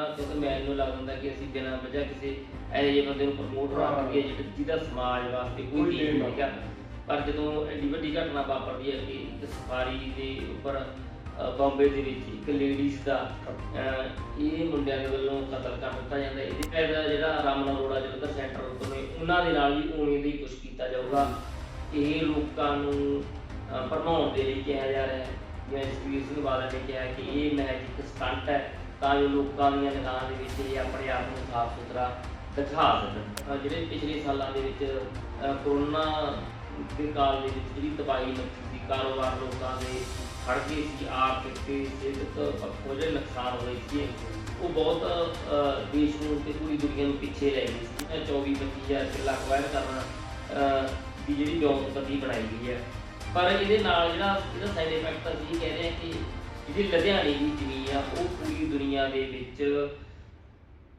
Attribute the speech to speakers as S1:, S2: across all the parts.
S1: ਉਹਨਾਂ ਕਿਉਂਕਿ ਮੈਨੂੰ ਲੱਗਦਾ ਹੁੰਦਾ ਕਿ ਅਸੀਂ ਬਿਨਾਂ ਵਜ੍ਹਾ ਕਿਸੇ ਐਸੇ ਜਿਹੇ ਬੰਦੇ ਨੂੰ ਪ੍ਰਮੋਟ ਰੱਖ ਕੇ ਜਿਹੜਾ- ਜਿਹਦਾ ਸਮਾਜ ਵਾਸਤੇ ਕੋਈ
S2: ਕੋਈ
S1: ਚੀਜ਼
S2: ਦੇਣ
S1: ਨਹੀਂ ਹੈਗਾ। ਪਰ ਜਦੋਂ ਐਡੀ ਵੱਡੀ ਘਟਨਾ ਵਾਪਰਦੀ ਹੈ ਕਿ ਇੱਕ ਸਫਾਰੀ ਦੇ ਉੱਪਰ ਅ, ਬੰਬੇ ਦੇ ਵਿੱਚ ਇੱਕ ਲੇਡੀਜ਼ ਦਾ ਅ, ਇਹ ਮੁੰਡਿਆਂ ਦੇ ਵੱਲੋਂ ਕਤਲ ਕਰ ਦਿੱਤਾ ਜਾਂਦਾ ਹੈ। ਇਹਦੇ ਪੈਦਾ ਜਿਹੜਾ ਰਾਮਨਾ ਅਰੋੜਾ ਜਲੰਧਰ ਸੈਂਟਰ ਉੱਤੇ ਨੇ ਉਹਨਾਂ ਦੇ ਨਾਲ ਵੀ ਉਵੇਂ ਦਾ ਹੀ ਕੁਝ ਕੀਤਾ ਜਾਊਗਾ। ਇਹ ਲੋਕਾਂ ਨੂੰ ਅ, ਭਰਮਾਉਣ ਦੇ ਲਈ ਕਿਹਾ ਜਾ ਰਿਹਾ ਹੈ। ਜਿਵੇਂ ਜਸਵੀਰ ਸਿੰਘ ਬਾਦਲ ਨੇ ਕਿਹਾ ਕਿ ਇਹ ਮਹਿਜ ਇੱਕ ਸਟੰਟ ਹੈ। ਤਾਂ ਜੋ ਲੋਕਾਂ ਦੀਆਂ ਨਿਗਾਹਾਂ ਦੇ ਵਿੱਚ ਇਹ ਆਪਣੇ ਆਪ ਨੂੰ ਸਾਫ਼ ਸੁਥਰਾ ਦਿਖਾ ਸਕਣ। ਜਿਹੜੇ ਪਿਛਲੇ ਸਾਲਾਂ ਦੇ ਵਿੱਚ ਅ, ਕਰੋਨਾ ਦੇ ਕਾਲ ਦੇ ਵਿੱਚ ਜਿਹੜੀ ਤਬਾਹੀ ਮੱਚੀ ਸੀ ਕਾਰੋਬਾਰ ਲੋਕਾਂ ਦੇ ਖੜ ਗਏ ਸੀ ਆਰਥਿਕ ਤੇ ਸਿਹਤ ਪੱਖੋਂ ਜਿਹੜੇ ਨੁਕਸਾਨ ਹੋਏ ਸੀ ਉਹ ਬਹੁਤ ਦੇਸ਼ ਨੂੰ ਤੇ ਪੂਰੀ ਦੁਨੀਆ ਨੂੰ ਪਿੱਛੇ ਲੈ ਗਈ ਸੀ। 24 25000 ਕਿੱਲਾ ਅਕਵਾਇਰ ਕਰਨਾ ਦੀ ਜਿਹੜੀ ਵਿਉਂਤਪਤੀ ਬਣਾਈ ਗਈ ਹੈ। ਪਰ ਇਹਦੇ ਨਾਲ ਜਿਹੜਾ ਇਹਦਾ ਸਾਈਡ ਇਫੈਕਟ ਅਸੀਂ ਇਹ ਕਹਿ ਰਹੇ ਹਾਂ ਕਿ ਜਿਹੜੀ ਲੁਧਿਆਣੇ ਦੀ ਜ਼ਮੀਨ ਆ, ਉਹ ਪੂਰੀ ਦੁਨੀਆ ਦੇ ਵਿੱਚ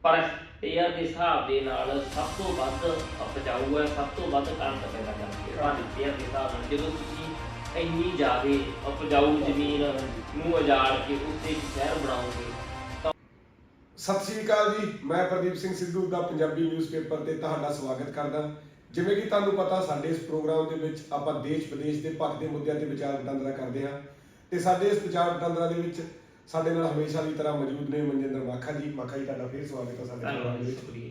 S1: ਪਰ ਪੇਅਰ ਦੇ ਹਿਸਾਬ ਦੇ ਨਾਲ ਸਭ ਤੋਂ ਵੱਧ ਉਪਜਾਊ ਹੈ, ਸਭ ਤੋਂ ਵੱਧ ਕਣਕ ਪੈਦਾ ਕਰਦੀ ਹੈ। ਭਾਰਤ ਪੇਅਰ ਦੇ ਹਿਸਾਬ ਨਾਲ ਜਦੋਂ ਤੁਸੀਂ ਇੰਨੀ ਜ਼ਿਆਦੇ ਉਪਜਾਊ ਜ਼ਮੀਨ ਨੂੰ ਉਜਾੜ ਕੇ ਉੱਤੇ ਇੱਕ ਸ਼ਹਿਰ ਬਣਾਓਗੇ
S2: ਸਤਿ ਸ੍ਰੀ ਅਕਾਲ ਜੀ, ਮੈਂ ਪ੍ਰਦੀਪ ਸਿੰਘ ਸਿੱਧੂ ਦਾ ਪੰਜਾਬੀ ਨਿਊਜ਼ਪੇਪਰ ਤੇ ਤੁਹਾਡਾ ਸਵਾਗਤ ਕਰਦਾ। ਜਿਵੇਂ ਕਿ ਤੁਹਾਨੂੰ ਪਤਾ, ਸਾਡੇ ਇਸ ਪ੍ਰੋਗਰਾਮ ਦੇ ਵਿੱਚ ਆਪਾਂ ਦੇਸ਼ ਵਿਦੇਸ਼ ਦੇ ਪੱਖ ਦੇ ਮੁੱਦਿਆਂ ਤੇ ਵਿਚਾਰ ਵਟਾਂਦਰਾ ਕਰਦੇ ਹਾਂ। ਤੇ ਸਾਡੇ ਇਸ ਵਿਚਾਰ ਵਟਾਂਦਰਾ ਦੇ ਵਿੱਚ ਸਾਡੇ ਨਾਲ ਹਮੇਸ਼ਾ ਦੀ ਤਰ੍ਹਾਂ ਮੌਜੂਦ ਨੇ ਮਨਜਿੰਦਰ ਵਾਖਾ ਜੀ। ਵਾਖਾ ਜੀ ਤੁਹਾਡਾ ਫੇਰ ਸਵਾਗਤ ਹੈ ਸਾਡੇ ਪ੍ਰੋਗਰਾਮ ਵਿੱਚ।
S1: ਸ਼ੁਕਰੀਆ।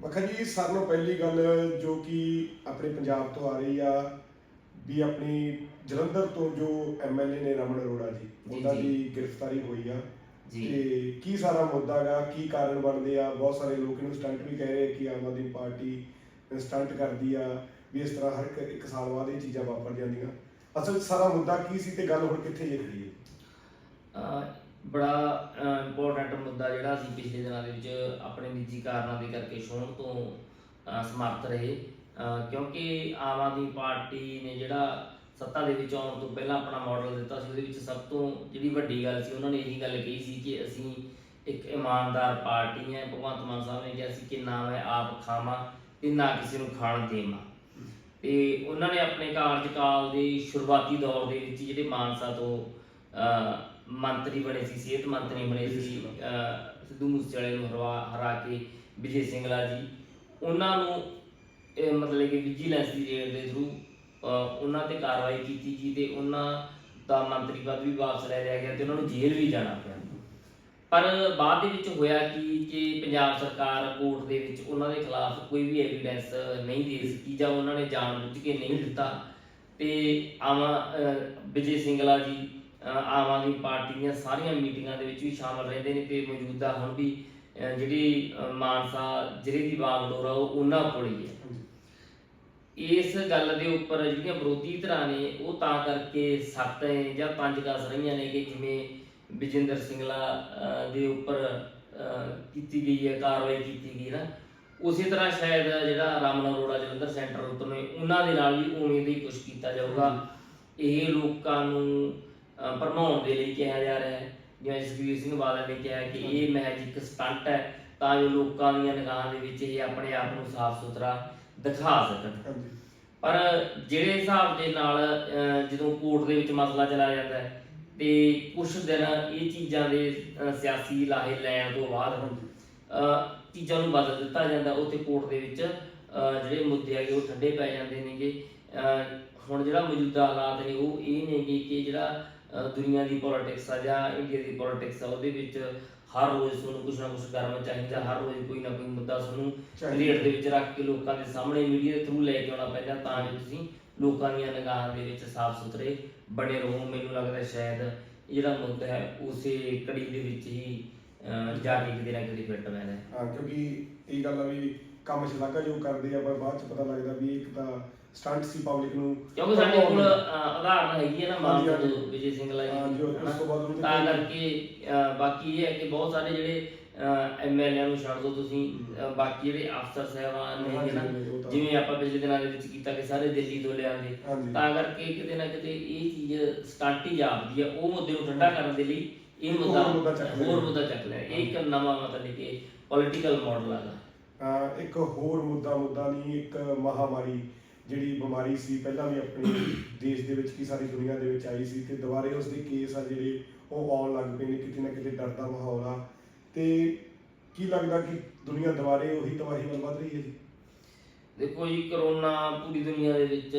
S2: ਵਾਖਾ ਜੀ ਸਾਰਿਆਂ ਨੂੰ ਪਹਿਲੀ ਗੱਲ ਜੋ ਕਿ ਆਪਣੇ ਪੰਜਾਬ ਤੋਂ ਆ ਰਹੀ ਆ ਵੀ ਆਪਣੀ ਜਲੰਧਰ ਤੋਂ ਜੋ ਐਮਐਲਏ ਨੇ ਰਮਨ ਅਰੋੜਾ ਜੀ ਉਹਨਾਂ। ਦੀ ਗ੍ਰਿਫਤਾਰੀ ਹੋਈ ਆ। ਤੇ ਕੀ ਸਾਰਾ ਮੁੱਦਾ ਗਾ ਕੀ ਕਾਰਨ ਬਣਦੇ ਆ? ਬਹੁਤ ਸਾਰੇ ਲੋਕ ਇਹਨੂੰ ਸਟੰਟ ਵੀ ਕਹਿ ਰਹੇ ਕਿ ਆਮ ਆਦਮੀ ਪਾਰਟੀ ਸਟੰਟ ਕਰਦੀ ਆ ਵੀ ਇਸ ਤਰ੍ਹਾਂ ਹਰ ਇੱਕ ਸਾਲ ਬਾਅਦ ਇਹ ਚੀਜ਼ਾਂ ਵਾਪਰ ਜਾਂਦੀਆਂ। ਅਸਲ ਵਿੱਚ ਸਾਰਾ ਮੁੱਦਾ ਕੀ ਸੀ ਤੇ ਗੱਲ ਹੁਣ ਕਿੱਥੇ ਜੇ ਖੜੀ ਹੈ
S1: ਅਹ ਬੜਾ ਇੰਪੋਰਟੈਂਟ ਮੁੱਦਾ ਜਿਹੜਾ ਅਸੀਂ ਪਿਛਲੇ ਦਿਨਾਂ ਦੇ ਵਿੱਚ ਆਪਣੇ ਨਿੱਜੀ ਕਾਰਨਾਂ ਦੇ ਕਰਕੇ ਛੋਣ ਤੋਂ ਅਹ ਸਮਰਥ ਰਹੇ। ਅਹ ਕਿਉਂਕਿ ਆਮ ਆਦਮੀ ਪਾਰਟੀ ਨੇ ਜਿਹੜਾ ਸੱਤਾ ਦੇ ਵਿੱਚ ਆਉਣ ਤੋਂ ਪਹਿਲਾਂ ਆਪਣਾ ਮਾਡਲ ਦਿੱਤਾ ਸੀ, ਉਹਦੇ ਵਿੱਚ ਸਭ ਤੋਂ ਜਿਹੜੀ ਵੱਡੀ ਗੱਲ ਸੀ, ਉਹਨਾਂ ਨੇ ਇਹੀ ਗੱਲ ਕਹੀ ਸੀ ਕਿ ਅਸੀਂ ਇੱਕ ਇਮਾਨਦਾਰ ਪਾਰਟੀ ਹੈ। ਭਗਵੰਤ ਮਾਨ ਸਾਹਿਬ ਨੇ ਕਿਹਾ ਸੀ ਕਿ ਨਾ ਮੈਂ ਆਪ ਖਾਵਾਂ ਤੇ ਨਾ ਕਿਸੇ ਨੂੰ ਖਾਣ ਦੇਵਾਂ। ਤੇ ਉਹਨਾਂ ਨੇ ਆਪਣੇ ਕਾਰਜਕਾਲ ਦੇ ਸ਼ੁਰੂਆਤੀ ਦੌਰ ਦੇ ਵਿੱਚ ਜਿਹੜੇ ਮਾਨਸਾ ਤੋਂ ਮੰਤਰੀ ਬਣੇ ਸੀ ਸਿਹਤ ਮੰਤਰੀ ਬਣੇ ਸੀ ਸਿੱਧੂ ਮੂਸੇਵਾਲੇ ਨੂੰ ਹਰਵਾ ਹਰਾ ਕੇ ਵਿਜੇ ਸਿੰਗਲਾ ਜੀ ਉਹਨਾਂ ਨੂੰ ਇਹ ਮਤਲਬ ਕਿ ਵਿਜੀਲੈਂਸ ਦੀ ਰੇਡ ਦੇ ਥਰੂ ਉਹਨਾਂ ਤੇ ਕਾਰਵਾਈ ਕੀਤੀ ਗਈ ਤੇ ਉਹਨਾਂ ਦਾ ਮੰਤਰੀ ਪਦ ਵੀ ਵਾਪਸ ਲੈ ਲਿਆ ਗਿਆ ਤੇ ਉਹਨਾਂ ਨੂੰ ਜੇਲ੍ਹ ਵੀ ਜਾਣਾ ਪਿਆ। ਪਰ ਬਾਅਦ ਦੇ ਵਿੱਚ ਹੋਇਆ ਕੀ ਕਿ ਪੰਜਾਬ ਸਰਕਾਰ ਕੋਰਟ ਦੇ ਵਿੱਚ ਉਹਨਾਂ ਦੇ ਖਿਲਾਫ ਕੋਈ ਵੀ ਐਵੀਡੈਂਸ ਨਹੀਂ ਦੇ ਸਕੀ ਜਾਂ ਉਹਨਾਂ ਨੇ ਜਾਣਬੁੱਝ ਕੇ ਨਹੀਂ ਦਿੱਤਾ ਤੇ ਅਹ, ਵਿਜੇ ਸਿੰਗਲਾ ਜੀ ਆਮ ਆਦਮੀ ਪਾਰਟੀ ਦੀਆਂ ਸਾਰੀਆਂ ਮੀਟਿੰਗਾਂ ਦੇ ਵਿੱਚ ਵੀ ਸ਼ਾਮਲ ਰਹਿੰਦੇ ਨੇ ਤੇ ਮੌਜੂਦਾ ਹੁਣ ਵੀ ਜਿਹੜੀ ਮਾਨਸਾ ਜ਼ਿਲ੍ਹੇ ਦੀ ਬਾਗਡੋਰ ਆ ਉਹ ਉਹਨਾਂ ਕੋਲ ਹੀ ਹੈ। ਇਸ ਗੱਲ ਦੇ ਉੱਪਰ ਜਿਹੜੀਆਂ ਵਿਰੋਧੀ ਧਿਰਾਂ ਨੇ ਉਹ ਤਾਂ ਕਰਕੇ ਸਖਤ ਹੈ ਜਾਂ ਪੰਜ ਕਸ ਰਹੀਆਂ ਨੇ ਕਿ ਜਿਵੇਂ ਵਿਜੇਂਦਰ ਅਹ, ਦੇ ਉੱਪਰ ਕੀਤੀ ਗਈ ਹੈ ਕਾਰਵਾਈ ਕੀਤੀ ਗਈ ਨਾ। ਉਸੇ ਤਰ੍ਹਾਂ ਸ਼ਾਇਦ ਜਿਹੜਾ ਰਾਮਨਾ ਅਰੋੜਾ ਜਲੰਧਰ ਸੈਂਟਰ ਉੱਤੇ ਨੇ ਉਹਨਾਂ ਦੇ ਨਾਲ ਵੀ ਉਵੇਂ ਦਾ ਹੀ ਕੁਝ ਕੀਤਾ ਜਾਊਗਾ। ਇਹ ਲੋਕਾਂ ਨੂੰ ਭਰਮਾਉਣ ਦੇ ਲਈ ਕਿਹਾ ਜਾ ਰਿਹਾ ਹੈ। ਜਿਵੇਂ ਜਸਵੀਰ ਸਿੰਘ ਬਾਦਲ ਨੇ ਕਿਹਾ ਕਿ ਇਹ ਮਹਿਜ ਇੱਕ ਸਟੰਟ ਹੈ ਤਾਂ ਜੋ ਲੋਕਾਂ ਦੀਆਂ ਨਿਗਾਹਾਂ ਦੇ ਵਿੱਚ ਇਹ ਆਪਣੇ ਆਪ ਨੂੰ ਸਾਫ਼ ਸੁਥਰਾ ਦਿਖਾ ਸਕਣ। ਪਰ ਜਿਹੜੇ ਹਿਸਾਬ ਦੇ ਨਾਲ ਜਦੋਂ ਕੋਰਟ ਦੇ ਵਿੱਚ ਮਸਲਾ ਚਲਾ ਜਾਂਦਾ ਹੈ ਤੇ ਕੁਝ ਦਿਨ ਇਹ ਚੀਜ਼ਾਂ ਦੇ ਸਿਆਸੀ ਲਾਹੇ ਲੈਣ ਤੋਂ ਬਾਅਦ ਅਹ, ਚੀਜ਼ਾਂ ਨੂੰ ਬਦਲ ਦਿੱਤਾ ਜਾਂਦਾ ਉੱਥੇ ਕੋਰਟ ਦੇ ਵਿੱਚ ਜਿਹੜੇ ਮੁੱਦੇ ਹੈਗੇ ਉਹ ਠੰਡੇ ਪੈ ਜਾਂਦੇ ਨੇਗੇ ਹੁਣ ਜਿਹੜਾ ਮੌਜੂਦਾ ਹਾਲਾਤ ਨੇ ਉਹ ਇਹ ਨੇਗੇ ਕਿ ਜਿਹੜਾ ਦੁਨੀਆ ਦੀ ਪੋਲਿਟਿਕਸ ਆ ਜਾਂ ਇੰਡੀਆ ਦੀ ਪੋਲਿਟਿਕਸ ਆ ਉਹਦੇ ਵਿੱਚ ਹਰ ਰੋਜ਼ ਤੁਹਾਨੂੰ ਕੁਝ ਨਾ ਕੁਝ ਕਰਨਾ ਚਾਹੀਦਾ ਹਰ ਰੋਜ਼ ਕੋਈ ਨਾ ਕੋਈ ਮੁੱਦਾ ਤੁਹਾਨੂੰ। ਰੇਟ ਦੇ ਵਿੱਚ ਰੱਖ ਕੇ ਲੋਕਾਂ ਦੇ ਸਾਹਮਣੇ ਮੀਡੀਆ ਦੇ ਥਰੂ ਲੈ ਕੇ ਆਉਣਾ ਪੈਂਦਾ ਤਾਂ ਜੋ ਤੁਸੀਂ ਲੋਕਾਂ ਦੀਆਂ ਨਿਗਾਹਾਂ ਦੇ ਵਿੱਚ ਸਾਫ਼ ਸੁਥਰੇ ਬਣੇ ਰਹੋ ਮੈਨੂੰ ਲੱਗਦਾ ਸ਼ਾਇਦ ਜਿਹੜਾ ਮੁੱਦਾ ਹੈ ਉਸੇ ਕੜੀ ਦੇ ਵਿੱਚ ਹੀ ਜਾ ਕੇ ਕਿਤੇ ਨਾ ਕਿਤੇ ਫਿੱਟ ਪੈਣਾ ਹੈ।
S2: ਹਾਂ ਕਿਉਂਕਿ ਇਹ ਗੱਲ ਆ ਵੀ ਕੰਮ ਸ਼ਲਾਘਾ ਜੋ ਕਰਦੇ ਆ ਪਰ ਬਾਅਦ ਚ ਪਤਾ ਲੱਗਦਾ ਵੀ ਇੱਕ ਤਾਂ ਸਟੰਟ ਸੀ ਪਬਲਿਕ ਨੂੰ।
S1: ਕਿਉਂਕਿ ਸਾਡੇ ਕੋਲ ਉਦਾਹਰਨ ਹੈਗੀ ਹੈ ਨਾ ਮਾਨਸਾ ਵਿਜੇ ਸਿੰਗਲਾ ਜੀ
S2: ਹਾਂ, ਜੋ ਉਸ? ਤੋਂ ਬਾਅਦ ਉਹਨੂੰ
S1: ਤਾਂ ਕਰਕੇ ਬਾਕੀ ਇਹ ਹੈ ਕਿ ਬਹੁਤ ਸਾਰੇ ਜਿਹੜੇ ਐਮਐਲਏ ਨੂੰ ਛੱਡ ਦੋ ਤੁਸੀਂ। ਅਹ, ਬਾਕੀ ਜਿਹੜੇ ਅਫਸਰ ਸਹਿਬਾਨ ਨੇ
S2: ਹਾਂਜੀ,
S1: ਨਾ
S2: ਹਾਂਜੀ, ਉਹ ਤਾਂ-
S1: ਜਿਵੇਂ ਆਪਾਂ ਪਿਛਲੇ ਦਿਨਾਂ ਦੇ ਵਿੱਚ ਕੀਤਾ ਕਿ ਸਾਰੇ ਦਿੱਲੀ ਤੋਂ ਲਿਆਂਦੇ
S2: ਹਾਂਜੀ।
S1: ਤਾਂ ਕਰਕੇ ਕਿਤੇ ਨਾ ਕਿਤੇ ਇਹ ਚੀਜ਼ ਸਟੰਟ ਹੀ ਜਾਪਦੀ ਹੈ ਉਹ ਮੁੱਦੇ ਨੂੰ ਠੰਡਾ ਕਰਨ ਦੇ ਲਈ ਇਹ ਮੁੱਦਾ
S2: ਹੋਰ ਮੁੱਦਾ ਚੱਕ ਲਿਆ।
S1: ਹੋਰ ਮੁੱਦਾ ਚੱਕ ਲਿਆ। ਇਹ ਇੱਕ ਨਵਾਂ ਮਤਲਬ ਕਿ ਪੋਲੀਟੀਕਲ ਮਾਡਲ ਹੈਗਾ
S2: ਅਹ ਇੱਕ ਹੋਰ ਮੁੱਦਾ ਮੁੱਦਾ ਨਹੀਂ ਇੱਕ ਮਹਾਮਾਰੀ ਜਿਹੜੀ ਬਿਮਾਰੀ ਸੀ ਪਹਿਲਾਂ ਵੀ ਆਪਣੇ ਦੇਸ਼ ਦੇ ਵਿੱਚ ਕੀ ਸਾਰੀ ਦੁਨੀਆ ਦੇ ਵਿੱਚ ਆਈ ਸੀ ਤੇ ਦੁਬਾਰੇ ਉਸ ਦੇ ਕੇਸ ਆ ਜਿਹੜੇ ਉਹ ਆਉਣ ਲੱਗ ਪਏ ਨੇ ਕਿਤੇ ਨਾ ਕਿਤੇ ਡਰ ਦਾ ਮਾਹੌਲ ਆ। ਕੀ ਲੱਗਦਾ ਕਿ ਦੁਨੀਆ ਦੁਬਾਰੇ ਉਹੀ ਤਬਾਹੀ ਵੱਲ ਵੱਧ ਰਹੀ ਹੈ ਜੀ
S1: ਦੇਖੋ ਜੀ ਕਰੋਨਾ ਪੂਰੀ ਦੁਨੀਆ ਦੇ ਵਿੱਚ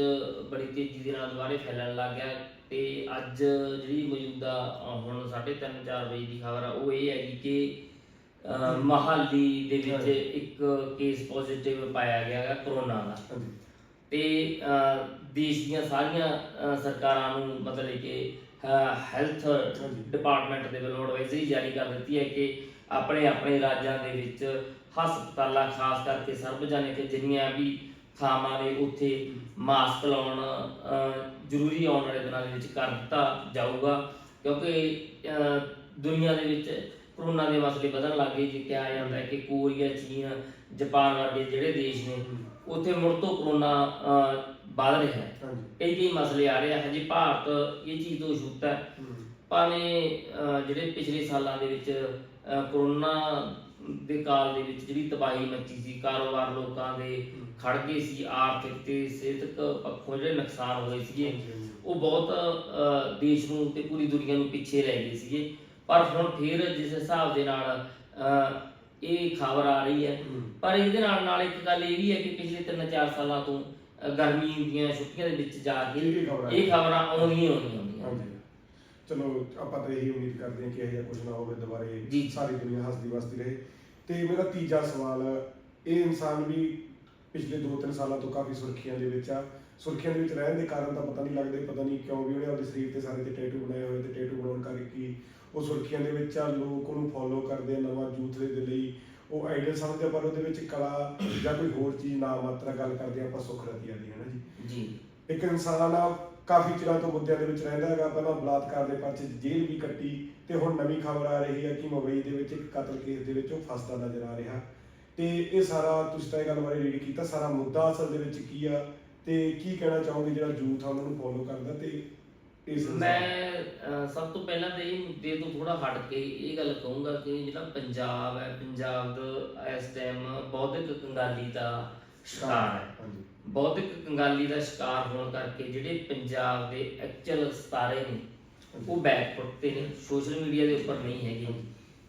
S1: ਬੜੀ ਤੇਜ਼ੀ ਦੇ ਨਾਲ ਦੁਬਾਰੇ ਫੈਲਣ ਲੱਗ ਗਿਆ ਤੇ ਅੱਜ ਜਿਹੜੀ ਮੌਜੂਦਾ ਅਹ, ਹੁਣ 3:30 4 ਵਜੇ ਦੀ ਖਬਰ ਆ ਉਹ ਇਹ ਹੈਗੀ ਕਿ ਅਹ, ਮਹਾਲੀ ਦੇ ਵਿੱਚ। ਇੱਕ ਕੇਸ ਪੋਜ਼ਿਟਿਵ ਪਾਇਆ ਗਿਆ ਹੈ ਕਰੋਨਾ ਦਾ
S2: ਹਾਂਜੀ
S1: ਤੇ ਅਹ, ਦੇਸ਼ ਦੀਆਂ ਸਾਰੀਆਂ ਅਹ, ਸਰਕਾਰਾਂ ਨੂੰ ਮਤਲਬ ਕਿ ਹੈਲਥ
S2: ਹਾਂਜੀ।
S1: ਡਿਪਾਰਟਮੈਂਟ ਦੇ ਵੱਲੋਂ ਐਡਵਾਈਜ਼ਰੀ ਜਾਰੀ ਕਰ ਦਿੱਤੀ ਹੈ ਕਿ ਆਪਣੇ ਆਪਣੇ ਰਾਜਾਂ ਦੇ ਵਿੱਚ ਹਸਪਤਾਲਾਂ ਖਾਸ ਕਰਕੇ ਸਰਵਜਨਿਕ ਜਿੰਨੀਆਂ ਵੀ ਥਾਵਾਂ ਨੇ ਉੱਥੇ ਮਾਸਕ ਲਾਉਣ ਜ਼ਰੂਰੀ ਆਉਣ ਵਾਲੇ ਦਿਨਾਂ ਦੇ ਵਿੱਚ ਕਰ ਦਿੱਤਾ ਜਾਊਗਾ। ਕਿਉਂਕਿ ਦੁਨੀਆ ਦੇ ਵਿੱਚ ਕਰੋਨਾ ਦੇ ਮਸਲੇ ਵਧਣ ਲੱਗੇ ਜੇ ਕਿਹਾ ਜਾਂਦਾ ਹੈ ਕਿ ਕੋਰੀਆ ਚੀਨ ਜਾਪਾਨ ਵਰਗੇ ਜਿਹੜੇ ਦੇਸ਼ ਨੇ ਉੱਥੇ ਮੁੜ ਤੋਂ ਕਰੋਨਾ ਵੱਧ ਰਿਹਾ ਹੈ। ਕਈ ਕਈ ਮਸਲੇ ਆ ਰਹੇ ਆ। ਹਜੇ ਭਾਰਤ ਇਹ ਚੀਜ਼ ਤੋਂ ਛੂਤਾ ਹੈ। ਭਾਵੇਂ ਜਿਹੜੇ ਪਿਛਲੇ ਸਾਲਾਂ ਦੇ ਵਿੱਚ ਕਰੋਨਾ ਦੇ ਕਾਲ ਦੇ ਵਿੱਚ ਜਿਹੜੀ ਤਬਾਹੀ ਮੱਚੀ ਸੀ ਕਾਰੋਬਾਰ ਲੋਕਾਂ ਦੇ ਖੜ ਗਏ ਸੀ ਆਰਥਿਕ ਤੇ ਸਿਹਤਕ ਪੱਖੋਂ ਜਿਹੜੇ ਨੁਕਸਾਨ ਹੋਏ ਸੀਗੇ ਉਹ ਬਹੁਤ ਦੇਸ਼ ਨੂੰ ਤੇ ਪੂਰੀ ਦੁਨੀਆ ਨੂੰ ਪਿੱਛੇ ਰਹਿ ਗਏ ਸੀਗੇ। ਪਰ ਹੁਣ ਫਿਰ ਜਿਸ ਹਿਸਾਬ ਦੇ ਨਾਲ ਇਹ ਖਬਰ ਆ ਰਹੀ ਹੈ। ਪਰ ਇਹਦੇ ਨਾਲ ਨਾਲ ਇੱਕ ਗੱਲ ਇਹ ਵੀ ਹੈ ਕਿ ਪਿਛਲੇ 3-4 ਸਾਲਾਂ ਤੋਂ ਗਰਮੀ ਦੀਆਂ ਛੁੱਟੀਆਂ ਦੇ ਵਿੱਚ ਜਾ ਕੇ
S2: ਇਹ ਖਬਰਾਂ
S1: ਆਉਂਦੀਆਂ ਆਉਂਦੀਆਂ
S2: ਚਲੋ ਆਪਾਂ ਤਾਂ ਇਹੀ ਉਮੀਦ ਕਰਦੇ ਹਾਂ ਕਿ ਇਹ ਜਿਹਾ ਕੁਝ ਨਾ ਹੋਵੇ ਦੁਬਾਰੇ
S1: ਜੀ।
S2: ਸਾਰੀ ਦੁਨੀਆ ਹੱਸਦੀ ਵਸਦੀ ਰਹੇ। ਤੇ ਮੇਰਾ ਤੀਜਾ ਸਵਾਲ ਇਹ ਇਨਸਾਨ ਵੀ ਪਿਛਲੇ 2-3 ਸਾਲਾਂ ਤੋਂ ਕਾਫੀ ਸੁਰਖੀਆਂ ਦੇ ਵਿੱਚ ਆ। ਸੁਰਖੀਆਂ ਦੇ ਵਿੱਚ ਰਹਿਣ ਦੇ ਕਾਰਨ ਤਾਂ ਪਤਾ ਨਹੀਂ ਲੱਗਦੇ ਪਤਾ ਨਹੀਂ ਕਿਉਂ ਵੀ ਉਹਨੇ ਆਪਣੇ ਸਰੀਰ ਤੇ ਸਾਰੇ ਤੇ ਟੈਟੂ ਬਣਾਏ ਹੋਏ ਤੇ ਟੈਟੂ ਬਣਾਉਣ ਕਰਕੇ ਹੀ ਉਹ ਸੁਰਖੀਆਂ ਦੇ ਵਿੱਚ ਆ। ਲੋਕ ਉਹਨੂੰ ਫੋਲੋ ਕਰਦੇ ਆ ਨਵਾਂ ਯੂਥ ਦੇ ਲਈ। ਉਹ ਆਈਡਲ ਸਮਝਦੇ ਆ, ਪਰ ਉਹਦੇ ਵਿੱਚ ਕਲਾ ਜਾਂ ਕੋਈ ਹੋਰ ਚੀਜ਼ ਨਾ ਮਾਤਰਾ ਗੱਲ ਕਰਦੇ ਆ ਆਪਾਂ ਸੁਖ ਰਤੀਆ ਦੀ ਹੈ ਨਾ ਜੀ।
S1: ਜੀ।
S2: ਇੱਕ ਇਨਸਾਨ ਆ ਕਾਫੀ ਚਿਰਾਂ ਤੋਂ ਮੁੱਦਿਆਂ ਦੇ ਵਿੱਚ ਰਹਿੰਦਾ ਹੈਗਾ। ਪਹਿਲਾਂ ਬਲਾਤਕਾਰ ਦੇ ਪਰਚੇ 'ਚ ਜੇਲ੍ਹ ਵੀ ਕੱਟੀ ਤੇ ਹੁਣ ਨਵੀਂ ਖਬਰ ਆ ਰਹੀ ਹੈ ਕਿ ਮੁੰਬਈ ਦੇ ਵਿੱਚ ਇੱਕ ਕਤਲ ਕੇਸ ਦੇ ਵਿੱਚ ਉਹ ਫਸਦਾ ਨਜ਼ਰ ਆ ਰਿਹਾ। ਤੇ ਇਹ ਸਾਰਾ ਤੁਸੀਂ ਤਾਂ ਇਹ ਗੱਲ ਬਾਰੇ ਰੀਡ ਕੀਤਾ, ਸਾਰਾ ਮੁੱਦਾ ਅਸਲ ਦੇ ਵਿੱਚ ਕੀ ਆ ਤੇ ਕੀ ਕਹਿਣਾ ਚਾਹੋਗੇ ਜਿਹੜਾ ਯੂਥ ਆ ਉਹਨਾਂ ਨੂੰ ਫੋਲੋ ਕਰਦਾ ਤੇ ਇਸ
S1: ਮੈਂ ਸਭ ਤੋਂ ਪਹਿਲਾਂ ਤੇ ਇਹ ਮੁੱਦੇ ਤੋਂ ਥੋੜਾ ਹਟ ਕੇ ਇਹ ਗੱਲ ਕਹੂੰਗਾ ਕਿ ਜਿਹੜਾ ਪੰਜਾਬ ਹੈ, ਪੰਜਾਬ ਦਾ ਇਸ ਟਾਈਮ ਬੌਧਿਕ ਕੰਗਾਲੀ ਦਾ ਸ਼ਿਕਾਰ ਹੈ
S2: ਹਾਂਜੀ।
S1: ਬੌਧਿਕ ਕੰਗਾਲੀ ਦਾ ਸ਼ਿਕਾਰ ਹੋਣ ਕਰਕੇ ਜਿਹੜੇ ਪੰਜਾਬ ਦੇ ਐਕਚੁਅਲ ਸਤਾਰੇ ਨੇ ਉਹ ਬੈਕਫੁੱਟ ਤੇ ਨੇ ਸੋਸ਼ਲ ਮੀਡੀਆ ਦੇ ਉੱਪਰ ਨਹੀਂ ਹੈਗੇ।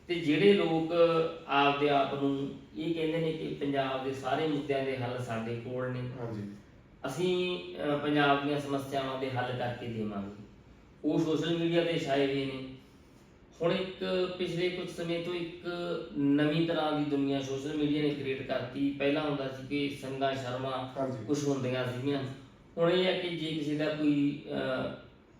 S1: ਤੇ ਜਿਹੜੇ ਲੋਕ ਆਪਦੇ ਆਪ ਨੂੰ ਇਹ ਕਹਿੰਦੇ ਨੇ ਕਿ ਪੰਜਾਬ ਦੇ ਸਾਰੇ ਮੁੱਦਿਆਂ ਦੇ ਹੱਲ ਸਾਡੇ ਕੋਲ ਨੇ
S2: ਹਾਂਜੀ।
S1: ਅਸੀਂ ਪੰਜਾਬ ਦੀਆਂ ਸਮੱਸਿਆਵਾਂ ਦੇ ਹੱਲ ਕਰਕੇ ਦੇਵਾਂਗੇ। ਉਹ ਸੋਸ਼ਲ ਮੀਡੀਆ ਤੇ ਛਾਏ ਹੋਏ ਨੇ। ਹੁਣ ਇੱਕ ਪਿਛਲੇ ਕੁਝ ਸਮੇਂ ਤੋਂ ਇੱਕ ਨਵੀਂ ਤਰ੍ਹਾਂ ਦੀ ਦੁਨੀਆ ਸੋਸ਼ਲ ਮੀਡੀਆ ਨੇ ਕ੍ਰੀਏਟ ਕਰਤੀ। ਪਹਿਲਾਂ ਹੁੰਦਾ ਸੀ ਕਿ ਸੰਗਾ ਸ਼ਰਮਾ
S2: ਹਾਂਜੀ।
S1: ਕੁਝ ਹੁੰਦੀਆਂ ਸੀਗੀਆਂ। ਹੁਣ ਇਹ ਹੈ ਕਿ ਜੇ ਕਿਸੇ ਦਾ ਕੋਈ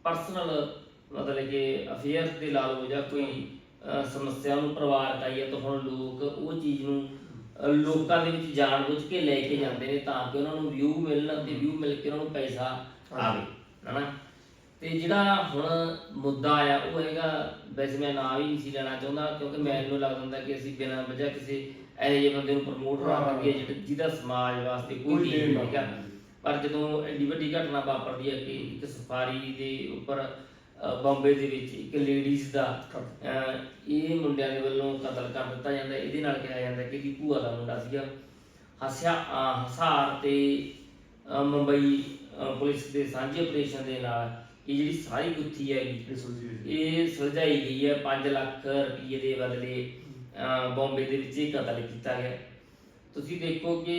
S1: ਪਰਸਨਲ ਮਤਲਬ ਕਿ ਅਫੇਅਰ ਦੇ ਲਾ ਲਓ ਜਾਂ ਕੋਈ ਅਹ, ਸਮੱਸਿਆ ਨੂੰ ਪਰਿਵਾਰ ਆਈ ਹੈ ਤਾਂ ਹੁਣ ਲੋਕ ਉਹ ਚੀਜ਼ ਨੂੰ ਅਹ, ਲੋਕਾਂ ਦੇ ਵਿੱਚ ਜਾਣਬੁੱਝ ਕੇ ਲੈ ਕੇ ਜਾਂਦੇ ਨੇ ਤਾਂ ਕਿ ਉਹਨਾਂ ਨੂੰ ਵਿਊ ਮਿਲਣ ਤੇ ਵਿਊ ਮਿਲ ਕੇ ਉਹਨਾਂ ਨੂੰ ਪੈਸਾ ਆਵੇ ਹਨਾ? ਤੇ ਜਿਹੜਾ ਹੁਣ ਮੁੱਦਾ ਆਇਆ ਉਹ ਹੈਗਾ ਵੈਸੇ ਮੈਂ ਨਾਂ ਵੀ ਨਹੀਂ ਸੀ ਲੈਣਾ ਚਾਹੁੰਦਾ ਕਿਉਂਕਿ ਮੈਨੂੰ ਲੱਗਦਾ ਹੁੰਦਾ ਕਿ ਅਸੀਂ ਬਿਨਾਂ ਵਜ੍ਹਾ ਕਿਸੇ ਇਹੋ ਜਿਹੇ ਬੰਦੇ ਨੂੰ ਪ੍ਰਮੋਟ ਨਾ। ਕਰੀਏ ਜਿਹੜਾ- ਜਿਹਦਾ ਸਮਾਜ ਵਾਸਤੇ ਕੋਈ
S2: ਕੋਈ
S1: ਦੇਣ
S2: ਦੇਣ
S1: ਨਹੀਂ
S2: ਨਾ
S1: ਹੈਗਾ। ਪਰ ਜਦੋਂ ਐਡੀ ਵੱਡੀ ਘਟਨਾ ਵਾਪਰਦੀ ਹੈ ਕਿ ਇੱਕ ਸਫਾਰੀ ਦੇ ਉੱਪਰ ਅ, ਬੰਬੇ ਦੇ ਵਿੱਚ ਇੱਕ ਲੇਡੀਜ਼ ਦਾ ਅ, ਇਹ ਮੁੰਡਿਆਂ ਦੇ ਵੱਲੋਂ ਕਤਲ ਕਰ ਦਿੱਤਾ ਜਾਂਦਾ ਹੈ। ਇਹਦੇ ਨਾਲ ਕਿਹਾ ਜਾਂਦਾ ਕਿ ਇਹਦੀ ਭੂਆ ਦਾ ਮੁੰਡਾ ਸੀਗਾ ਹਸਿਆ ਅ, ਹਸਾਰ ਤੇ ਅ, ਮੁੰਬਈ ਅ, ਪੁਲਿਸ ਦੇ ਸਾਂਝੇ ਆਪਰੇਸ਼ਨ ਦੇ ਨਾਲ ਇਹ ਜਿਹੜੀ ਸਾਰੀ ਗੁੱਥੀ ਹੈਗੀ
S2: ਇਹ
S1: ਸੁਲਝਾਈ ਗਈ ਹੈ 5 ਲੱਖ ਰੁਪਏ ਦੇ ਬਦਲੇ ਬੰਬੇ ਦੇ ਵਿੱਚ ਇਹ ਕਤਲ ਕੀਤਾ ਗਿਆ। ਤੁਸੀਂ ਦੇਖੋ ਕਿ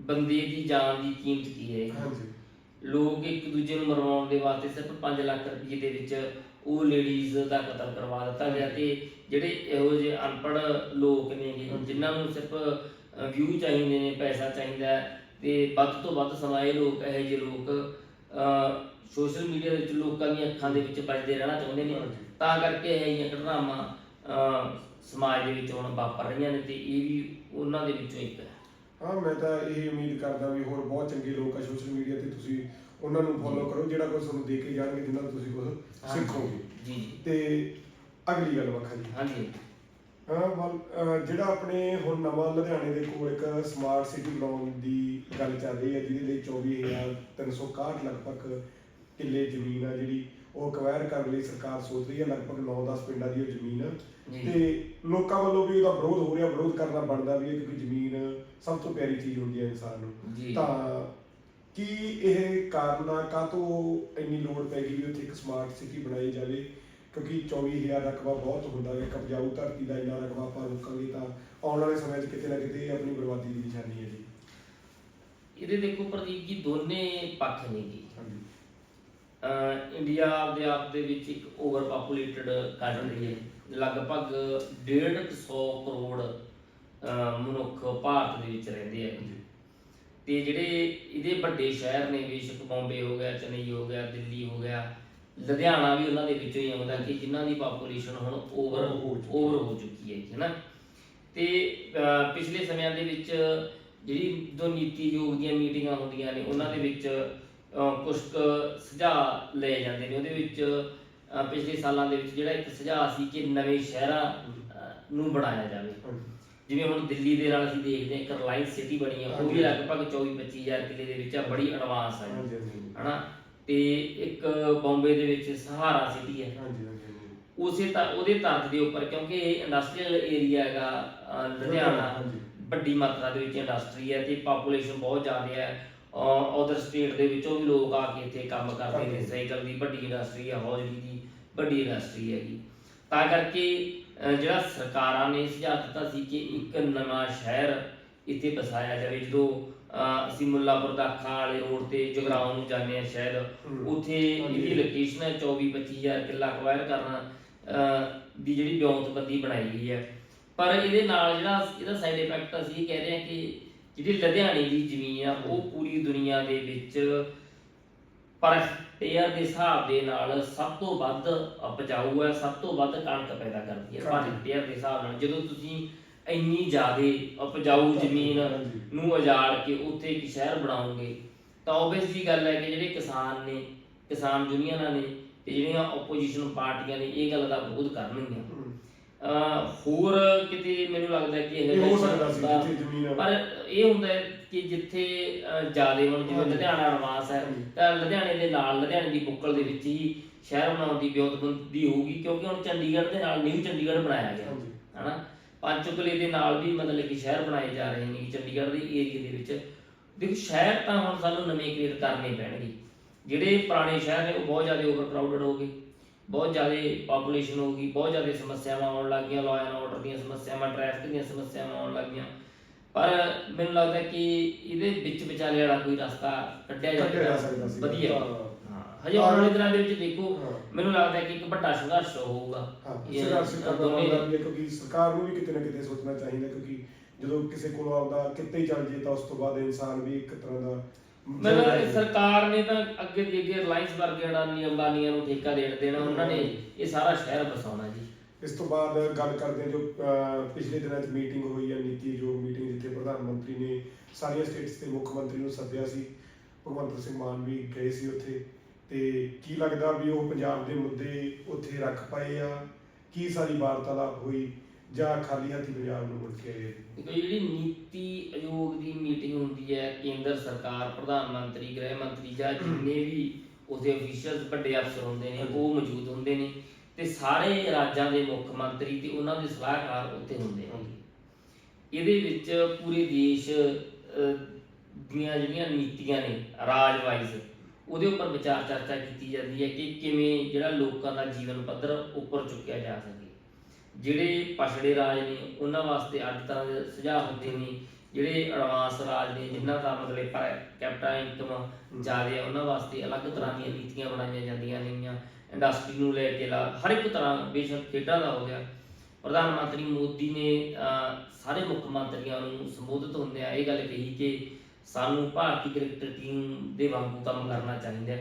S1: ਬੰਦੇ ਦੀ ਜਾਨ ਦੀ ਕੀਮਤ ਕੀ ਹੈ ਲੋਕ ਇੱਕ ਦੂਜੇ ਨੂੰ ਮਰਵਾਉਣ ਦੇ ਵਾਸਤੇ ਸਿਰਫ 5 ਲੱਖ ਰੁਪਏ ਦੇ ਵਿੱਚ ਉਹ ਲੇਡੀਜ਼ ਦਾ ਕਤਲ ਕਰਵਾ ਦਿੱਤਾ ਗਿਆ ਤੇ ਜਿਹੜੇ ਇਹੋ ਜਿਹੇ ਅਨਪੜ੍ਹ ਲੋਕ ਨੇ ਜਿਨ੍ਹਾਂ ਨੂੰ ਸਿਰਫ ਵਿਊ ਚਾਹੀਦੇ ਨੇ ਪੈਸਾ ਚਾਹੀਦਾ ਤੇ ਵੱਧ ਤੋਂ ਵੱਧ ਸਮਾਂ ਇਹ ਲੋਕ ਇਹੋ ਜਿਹੇ ਲੋਕ ਸੋਸ਼ਲ ਮੀਡੀਆ ਦੇ ਵਿੱਚ ਲੋਕਾਂ ਦੀਆਂ ਅੱਖਾਂ ਦੇ ਵਿੱਚ ਵੱਜਦੇ ਰਹਿਣਾ ਚਾਹੁੰਦੇ ਨੇ।
S2: ਹਾਂਜੀ।
S1: ਤਾਂ ਕਰਕੇ ਇਹ ਜਿਹੀਆਂ ਘਟਨਾਵਾਂ ਅਹ, ਸਮਾਜ ਦੇ ਵਿੱਚ ਹੁਣ ਵਾਪਰ ਰਹੀਆਂ ਨੇ ਤੇ ਇਹ ਵੀ ਉਹਨਾਂ ਦੇ ਵਿੱਚੋਂ ਇੱਕ ਹੈ।
S2: ਹਾਂ ਮੈਂ ਤਾਂ ਇਹ ਉਮੀਦ ਕਰਦਾ ਵੀ ਹੋਰ ਬਹੁਤ ਚੰਗੇ ਲੋਕ ਆ ਸੋਸ਼ਲ ਮੀਡੀਆ ਤੇ ਤੁਸੀਂ ਉਹਨਾਂ ਨੂੰ ਫੋਲੋ ਕਰੋ ਜਿਹੜਾ ਕੁਝ ਤੁਹਾਨੂੰ ਦੇ ਕੇ ਜਾਣਗੇ ਜਿਨ੍ਹਾਂ ਤੋਂ ਤੁਸੀਂ ਕੁਝ ਸਿੱਖੋਗੇ।
S1: ਜੀ ਜੀ।
S2: ਤੇ ਅਗਲੀ ਗੱਲ ਵੱਖਰੀ। ਜੀ
S1: ਹਾਂਜੀ।
S2: ਹਾਂ ਵੱਲ ਅਹ ਜਿਹੜਾ ਆਪਣੇ ਹੁਣ ਨਵਾਂ ਲੁਧਿਆਣੇ ਦੇ ਕੋਲ ਇੱਕ ਸਮਾਰਟ ਸਿਟੀ ਬਣਾਉਣ ਦੀ ਗੱਲ ਚੱਲ ਰਹੀ ਹੈ ਜਿਹਦੇ ਲਈ 24361 ਲਗਭਗ ਕਿੱਲੇ ਜ਼ਮੀਨ ਆ ਜਿਹੜੀ ਉਹ ਅਕਵਾਇਰ ਕਰਨ ਲਈ ਸਰਕਾਰ ਸੋਚ ਰਹੀ ਹੈ ਲਗਭਗ 9-10 ਪਿੰਡਾਂ ਦੀ ਉਹ ਜ਼ਮੀਨ। ਤੇ ਲੋਕਾਂ ਵੱਲੋਂ ਵੀ ਉਹਦਾ ਵਿਰੋਧ ਹੋ ਰਿਹਾ ਵਿਰੋਧ ਕਰਨਾ ਬਣਦਾ ਵੀ ਹੈ ਕਿਉਂਕਿ ਜ਼ਮੀਨ ਸਭ ਤੋਂ ਪਿਆਰੀ ਚੀਜ਼ ਹੁੰਦੀ ਹੈ ਇਨਸਾਨ ਨੂੰ। ਤਾਂ ਕੀ ਇਹ ਕਾਰਨ ਆ ਕਾਹਤੋਂ ਇੰਨੀ ਲੋੜ ਪੈ ਗਈ ਵੀ ਉੱਥੇ ਇੱਕ ਸਮਾਰਟ ਸਿਟੀ ਬਣਾਈ ਜਾਵੇ? ਕਿਉਂਕਿ 24000 ਰਕਬਾ ਬਹੁਤ ਹੁੰਦਾ ਹੈ ਕਬਜ਼ਾਊ ਧਰਤੀ ਦਾ ਇੰਨਾ ਰਕਬਾ ਆਪਾਂ ਰੋਕਾਂਗੇ ਤਾਂ ਆਉਣ ਵਾਲੇ ਸਮੇਂ 'ਚ ਕਿਤੇ ਨਾ ਕਿਤੇ ਆਪਣੀ ਬਰਬਾਦੀ ਦੀ ਨਿਸ਼ਾਨੀ ਹੈ ਜੀ।
S1: ਇਹਦੇ ਦੇਖੋ ਪ੍ਰਦੀਪ ਜੀ ਦੋਨੇ ਪੱਖ ਨੇ ਜੀ। ਇੰਡੀਆ ਦੇ ਆਪ ਦੇ ਵਿੱਚ ਇੱਕ ਓਵਰ ਪਾਪੂਲੇਟਡ ਕੰਟਰੀ ਹੈ। ਲਗਭਗ 150 ਕਰੋੜ ਮਨੁੱਖ ਭਾਰਤ ਦੇ ਵਿੱਚ ਰਹਿੰਦੇ ਆ। ਤੇ ਜਿਹੜੇ ਇਹਦੇ ਵੱਡੇ ਸ਼ਹਿਰ ਨੇ ਬੇਸ਼ੱਕ ਬੰਬੇ ਹੋ ਗਿਆ ਚੇਨਈ ਹੋ ਗਿਆ ਦਿੱਲੀ ਹੋ ਗਿਆ ਲੁਧਿਆਣਾ ਵੀ ਉਹਨਾਂ ਦੇ ਵਿੱਚੋਂ ਹੀ ਆਉਂਦਾ ਕਿ ਜਿਨ੍ਹਾਂ ਦੀ ਪਾਪੂਲੇਸ਼ਨ ਹੁਣ ਓਵਰ ਓਵਰ ਹੋ ਚੁੱਕੀ ਹੈ। ਹੈਨਾ ਤੇ ਪਿਛਲੇ ਸਮਿਆਂ ਦੇ ਵਿੱਚ ਜਿਹੜੀ ਦੋ ਨੀਤੀ ਯੋਗ ਦੀਆਂ ਮੀਟਿੰਗਾਂ ਹੁੰਦੀਆਂ ਨੇ ਉਹਨਾਂ ਦੇ ਵਿੱਚ ਕੁਝ ਸੁਝਾਅ ਲਏ ਜਾਂਦੇ ਨੇ। ਉਹਦੇ ਵਿੱਚ ਪਿਛਲੇ ਸਾਲਾਂ ਦੇ ਵਿੱਚ ਜਿਹੜਾ ਇੱਕ ਸੁਝਾਅ ਸੀ ਕਿ ਨਵੇਂ ਸ਼ਹਿਰਾਂ ਨੂੰ ਬਣਾਇਆ ਜਾਵੇ। ਜਿਵੇਂ ਹੁਣ ਦਿੱਲੀ ਦੇ ਨਾਲ ਅਸੀਂ ਦੇਖਦੇ ਹਾਂ ਇੱਕ ਰਿਲਾਇੰਸ ਸਿਟੀ ਬਣੀ ਹੈ ਉਹ ਵੀ ਲਗਭਗ 24 25000 ਕਿਲੇ ਦੇ ਵਿੱਚ ਆ ਬੜੀ ਐਡਵਾਂਸ ਹੈ ਹਨਾ? ਤੇ ਇੱਕ ਬੰਬੇ ਦੇ ਵਿੱਚ ਸਹਾਰਾ ਸਿਟੀ ਹੈ ਉਸੇ ਤਾਂ ਉਹਦੇ ਤਰਜ਼ ਦੇ ਉੱਪਰ ਕਿਉਂਕਿ ਇਹ ਇੰਡਸਟਰੀਅਲ ਏਰੀਆ ਹੈਗਾ ਲੁਧਿਆਣਾ। ਵੱਡੀ ਮਾਤਰਾ ਦੇ ਵਿੱਚ ਇੰਡਸਟਰੀ ਹੈ ਤੇ ਪਾਪੂਲੇਸ਼ਨ ਬਹੁਤ ਜ਼ਿਆਦਾ ਹੈ ਅਦਰ ਸਟੇਟ ਦੇ ਵਿੱਚੋਂ ਵੀ ਲੋਕ ਆ ਕੇ ਇੱਥੇ ਕੰਮ ਕਰਦੇ ਨੇ। ਸਾਈਕਲ ਦੀ ਵੱਡੀ ਇੰਡਸਟਰੀ ਹੈ ਹੌਜਰੀ ਦੀ ਵੱਡੀ ਇੰਡਸਟਰੀ ਹੈਗੀ। ਤਾਂ ਕਰਕੇ ਜਿਹੜਾ ਸਰਕਾਰਾਂ ਨੇ ਸੁਝਾਅ ਦਿੱਤਾ ਸੀ ਕਿ ਇੱਕ ਨਵਾਂ ਸ਼ਹਿਰ ਇੱਥੇ ਵਸਾਇਆ ਜਾਵੇ ਜਦੋਂ ਅਸੀਂ ਮੁੱਲਾਪੁਰ ਦਾ ਅੱਖਾਂ ਵਾਲੇ ਰੋਡ ਤੇ ਜਗਰਾਉਂ ਨੂੰ ਜਾਂਦੇ ਆ
S2: ਹਮ।
S1: ਉੱਥੇ ਇਹਦੀ ਲੋਕੇਸ਼ਨ ਹੈ 24 25000 ਕਿੱਲਾ ਅਕਵਾਇਰ ਕਰਨਾ ਦੀ ਜਿਹੜੀ ਵਿਉਂਤਬੰਦੀ ਬਣਾਈ ਗਈ ਹੈ। ਪਰ ਇਹਦੇ ਨਾਲ ਜਿਹੜਾ ਇਹਦਾ ਸਾਈਡ ਇਫੈਕਟ ਅਸੀਂ ਕਹਿ ਰਹੇ ਹਾਂ ਕਿ ਜਿਹੜੀ ਲੁਧਿਆਣੇ ਦੀ ਜ਼ਮੀਨ ਆ ਉਹ ਪੂਰੀ ਦੁਨੀਆ ਦੇ ਵਿੱਚ ਪਰ ਹੇਕਟੇਅਰ ਦੇ ਹਿਸਾਬ ਦੇ ਨਾਲ ਸਭ ਤੋਂ ਵੱਧ ਉਪਜਾਊ ਹੈ ਸਭ ਤੋਂ ਵੱਧ ਕਣਕ ਪੈਦਾ ਕਰਦੀ ਹੈ। ਪਰ ਹੇਕਟੇਅਰ ਦੇ ਹਿਸਾਬ ਨਾਲ ਜਦੋਂ ਤੁਸੀਂ ਇੰਨੀ ਜ਼ਿਆਦੇ ਉਪਜਾਊ ਜ਼ਮੀਨ। ਨੂੰ ਉਜਾੜ ਕੇ ਉੱਥੇ ਇੱਕ ਸ਼ਹਿਰ ਬਣਾਓਗੇ ਤਾਂ obvious ਜੀ ਗੱਲ ਹੈ ਕਿ ਜਿਹੜੇ ਕਿਸਾਨ ਨੇ ਕਿਸਾਨ ਯੂਨੀਅਨਾਂ ਨੇ ਤੇ ਜਿਹੜੀਆਂ ਆਪੋਜੀਸ਼ਨ ਪਾਰਟੀਆਂ ਨੇ ਇਹ ਗੱਲ ਦਾ ਵਿਰੋਧ ਕਰਨਗੀਆਂ। ਹੋਰ ਕਿਤੇ ਮੈਨੂੰ ਲੱਗਦਾ ਕਿ ਇਹ
S2: ਇਹ ਹੋ ਸਕਦਾ ਸੀ ਜਿੱਥੇ ਜ਼ਮੀਨ
S1: ਪਰ ਇਹ ਹੁੰਦਾ ਹੈ ਕਿ ਜਿੱਥੇ ਜਿਆਦੇ ਹੁਣ ਜਿਵੇਂ
S2: ਹਾਂਜੀ।
S1: ਲੁਧਿਆਣਾ ਐਡਵਾਂਸ ਹੈ
S2: ਹਾਂਜੀ।
S1: ਤਾਂ ਲੁਧਿਆਣੇ ਦੇ ਨਾਲ ਲੁਧਿਆਣੇ ਦੀ ਬੁੱਕਲ ਦੇ ਵਿੱਚ ਹੀ ਸ਼ਹਿਰ ਬਣਾਉਣ ਦੀ ਵਿਉਂਤਬੰਦੀ ਹੋਊਗੀ ਕਿਉਂਕਿ ਹੁਣ ਚੰਡੀਗੜ੍ਹ ਦੇ ਨਾਲ ਨਿਊ ਚੰਡੀਗੜ੍ਹ ਬਣਾਇਆ ਗਿਆ
S2: ਹਾਂਜੀ।
S1: ਹਨਾ ਪੰਚਕੂਲੇ ਦੇ ਨਾਲ ਵੀ ਮਤਲਬ ਕਿ ਸ਼ਹਿਰ ਬਣਾਏ ਜਾ ਰਹੇ ਨੇ ਚੰਡੀਗੜ੍ਹ ਦੇ ਏਰੀਆ ਦੇ ਵਿੱਚ ਦੇਖੋ ਸ਼ਹਿਰ ਤਾਂ ਹੁਣ ਸਾਨੂੰ ਨਵੇਂ ਕ੍ਰੀਏਟ ਕਰਨੇ ਪੈਣਗੇ ਜਿਹੜੇ ਪੁਰਾਣੇ ਸ਼ਹਿਰ ਨੇ ਉਹ ਬਹੁਤ ਜ਼ਿਆਦਾ ਓਵਰਕਰਾਊਡਡ ਹੋ ਗਏ ਬਹੁਤ ਜ਼ਿਆਦਾ ਪਾਪੂਲੇਸ਼ਨ ਹੋ ਗਈ ਬਹੁਤ ਜ਼ਿਆਦਾ ਸਮੱਸਿਆਵਾਂ ਆਉਣ ਲੱਗ ਗਈਆਂ ਲਾਅ ਐਂਡ ਆਰਡਰ ਦੀਆਂ ਸਮੱਸਿਆਵਾਂ ਟ੍ਰੈਫਿਕ ਦੀਆਂ ਸਮੱਸਿਆਵਾਂ ਆਉਣ ਲੱਗ ਗਈਆਂ ਪਰ ਮੈਨੂੰ ਲੱਗਦਾ ਕਿ ਇਹਦੇ ਵਿੱਚ ਵਿਚਾਲੇ ਵਾਲਾ ਕੋਈ ਰਸਤਾ ਕੱਢਿਆ
S2: ਜਾ ਸਕਦਾ
S1: ਵਧੀਆ
S2: ਹਾਂ।
S1: ਹਜੇ ਆਉਣ ਵਾਲੇ ਦਿਨਾਂ ਦੇ ਵਿੱਚ ਦੇਖੋ। ਮੈਨੂੰ ਲੱਗਦਾ ਕਿ ਇੱਕ ਵੱਡਾ ਸੰਘਰਸ਼ ਹੋਊਗਾ ਇਹ
S2: ਸੰਘਰਸ਼ ਕਰਨਾ ਕਿਉਂਕਿ ਸਰਕਾਰ ਨੂੰ ਵੀ ਕਿਤੇ ਨਾ ਕਿਤੇ ਸੋਚਣਾ ਚਾਹੀਦਾ ਕਿਉਂਕਿ ਜਦੋਂ ਕਿਸੇ ਕੋਲ ਆਪਦਾ ਕਿੱਤੇ ਚੱਲ ਜੇ ਤਾਂ ਉਸ ਤੋਂ ਬਾਅਦ ਇਨਸਾਨ ਵੀ ਇੱਕ ਤਰ੍ਹਾਂ ਦਾ
S1: ਮੈਨੂੰ ਸਰਕਾਰ ਨੇ ਤਾਂ ਅੱਗੇ ਦੀ ਅੱਗੇ ਰਿਲਾਇੰਸ ਵਰਗੇ ਅਡਾਨੀ ਅੰਬਾਨੀਆਂ ਨੂੰ ਠੇਕਾ ਦੇਣ ਦੇਣਾ ਉਹਨਾਂ ਨੇ ਇਹ ਸਾਰਾ ਸ਼ਹਿਰ ਬਸਾਉਣਾ ਜੀ।
S2: ਇਸ ਤੋਂ ਬਾਅਦ ਗੱਲ ਕਰਦੇ ਹਾਂ ਜੋ ਅਹ, ਪਿਛਲੇ ਦਿਨਾਂ 'ਚ ਮੀਟਿੰਗ ਹੋਈ ਹੈ ਨੀਤੀ ਆਯੋਗ ਮੀਟਿੰਗ ਜਿੱਥੇ ਪ੍ਰਧਾਨ ਮੰਤਰੀ ਨੇ ਸਾਰੀਆਂ ਸਟੇਟਸ ਦੇ ਮੁੱਖ ਮੰਤਰੀ ਨੂੰ ਸੱਦਿਆ ਸੀ ਭਗਵੰਤ ਸਿੰਘ ਮਾਨ ਵੀ ਗਏ ਸੀ ਉੱਥੇ। ਤੇ ਕੀ ਲੱਗਦਾ ਵੀ ਉਹ ਪੰਜਾਬ ਦੇ ਮੁੱਦੇ ਉੱਥੇ ਰੱਖ ਪਾਏ ਆ? ਕੀ ਸਾਰੀ ਵਾਰਤਾਲਾਪ ਹੋਈ? ਜਾਂ ਖਾਲੀ ਹੱਥੀ ਪੰਜਾਬ ਨੂੰ ਮੁੜ ਕੇ ਆਏ
S1: ਜਿਹੜੀ ਨੀਤੀ ਆਯੋਗ ਦੀ ਮੀਟਿੰਗ ਹੁੰਦੀ ਹੈ ਕੇਂਦਰ ਸਰਕਾਰ ਪ੍ਰਧਾਨ ਮੰਤਰੀ ਗ੍ਰਹਿ ਮੰਤਰੀ ਜਾਂ ਜਿੰਨੇ ਵੀ ਉਹਦੇ ਅਫੀਸ਼ੀਅਲਸ ਵੱਡੇ ਅਫਸਰ ਹੁੰਦੇ ਨੇ ਉਹ ਮੌਜੂਦ ਹੁੰਦੇ ਨੇ ਤੇ ਸਾਰੇ ਰਾਜਾਂ ਦੇ ਮੁੱਖ ਮੰਤਰੀ ਤੇ ਉਹਨਾਂ ਦੇ ਸਲਾਹਕਾਰ ਉੱਥੇ ਹੁੰਦੇ ਨੇ। ਇਹਦੇ ਵਿੱਚ ਪੂਰੇ ਦੇਸ਼ ਦੀਆਂ ਜਿਹੜੀਆਂ ਨੀਤੀਆਂ ਨੇ ਰਾਜ ਵਾਈਜ਼ ਉਹਦੇ ਉੱਪਰ ਵਿਚਾਰ ਚਰਚਾ ਕੀਤੀ ਜਾਂਦੀ ਹੈ ਕਿ ਕਿਵੇਂ ਜਿਹੜਾ ਲੋਕਾਂ ਦਾ ਜੀਵਨ ਪੱਧਰ ਉੱਪਰ ਚੁੱਕਿਆ ਜਾ ਸਕੇ। ਜਿਹੜੇ ਪਛੜੇ ਰਾਜ ਨੇ, ਉਹਨਾਂ ਵਾਸਤੇ ਅੱਡ ਤਰ੍ਹਾਂ ਦੇ ਸੁਝਾਅ ਹੁੰਦੇ ਨੇ, ਜਿਹੜੇ ਐਡਵਾਂਸ ਰਾਜ ਨੇ ਜਿਨ੍ਹਾਂ ਦਾ ਮਤਲਬ ਪਰ ਕੈਪੀਟਲ ਇਨਕਮ ਜ਼ਿਆਦਾ ਹੈ ਉਹਨਾਂ ਵਾਸਤੇ ਅਲੱਗ ਤਰ੍ਹਾਂ ਦੀਆਂ ਨੀਤੀਆਂ ਬਣਾਈਆਂ ਜਾਂਦੀਆਂ ਨੇਗੀਆਂ ਇੰਡਸਟਰੀ ਨੂੰ ਲੈ ਕੇ ਲਾ, ਹਰ ਇੱਕ ਤਰ੍ਹਾਂ ਬੇਸ਼ੱਕ ਖੇਡਾਂ ਦਾ ਹੋ ਗਿਆ। ਪ੍ਰਧਾਨ ਮੰਤਰੀ ਮੋਦੀ ਨੇ ਸਾਰੇ ਮੁੱਖ ਮੰਤਰੀਆਂ ਨੂੰ ਸੰਬੋਧਿਤ ਹੁੰਦਿਆਂ ਇਹ ਗੱਲ ਕਹੀ ਕਿ ਸਾਨੂੰ ਭਾਰਤੀ ਕ੍ਰਿਕਟ ਟੀਮ ਦੇ ਵਾਂਗੂ ਕੰਮ ਕਰਨਾ ਚਾਹੀਦਾ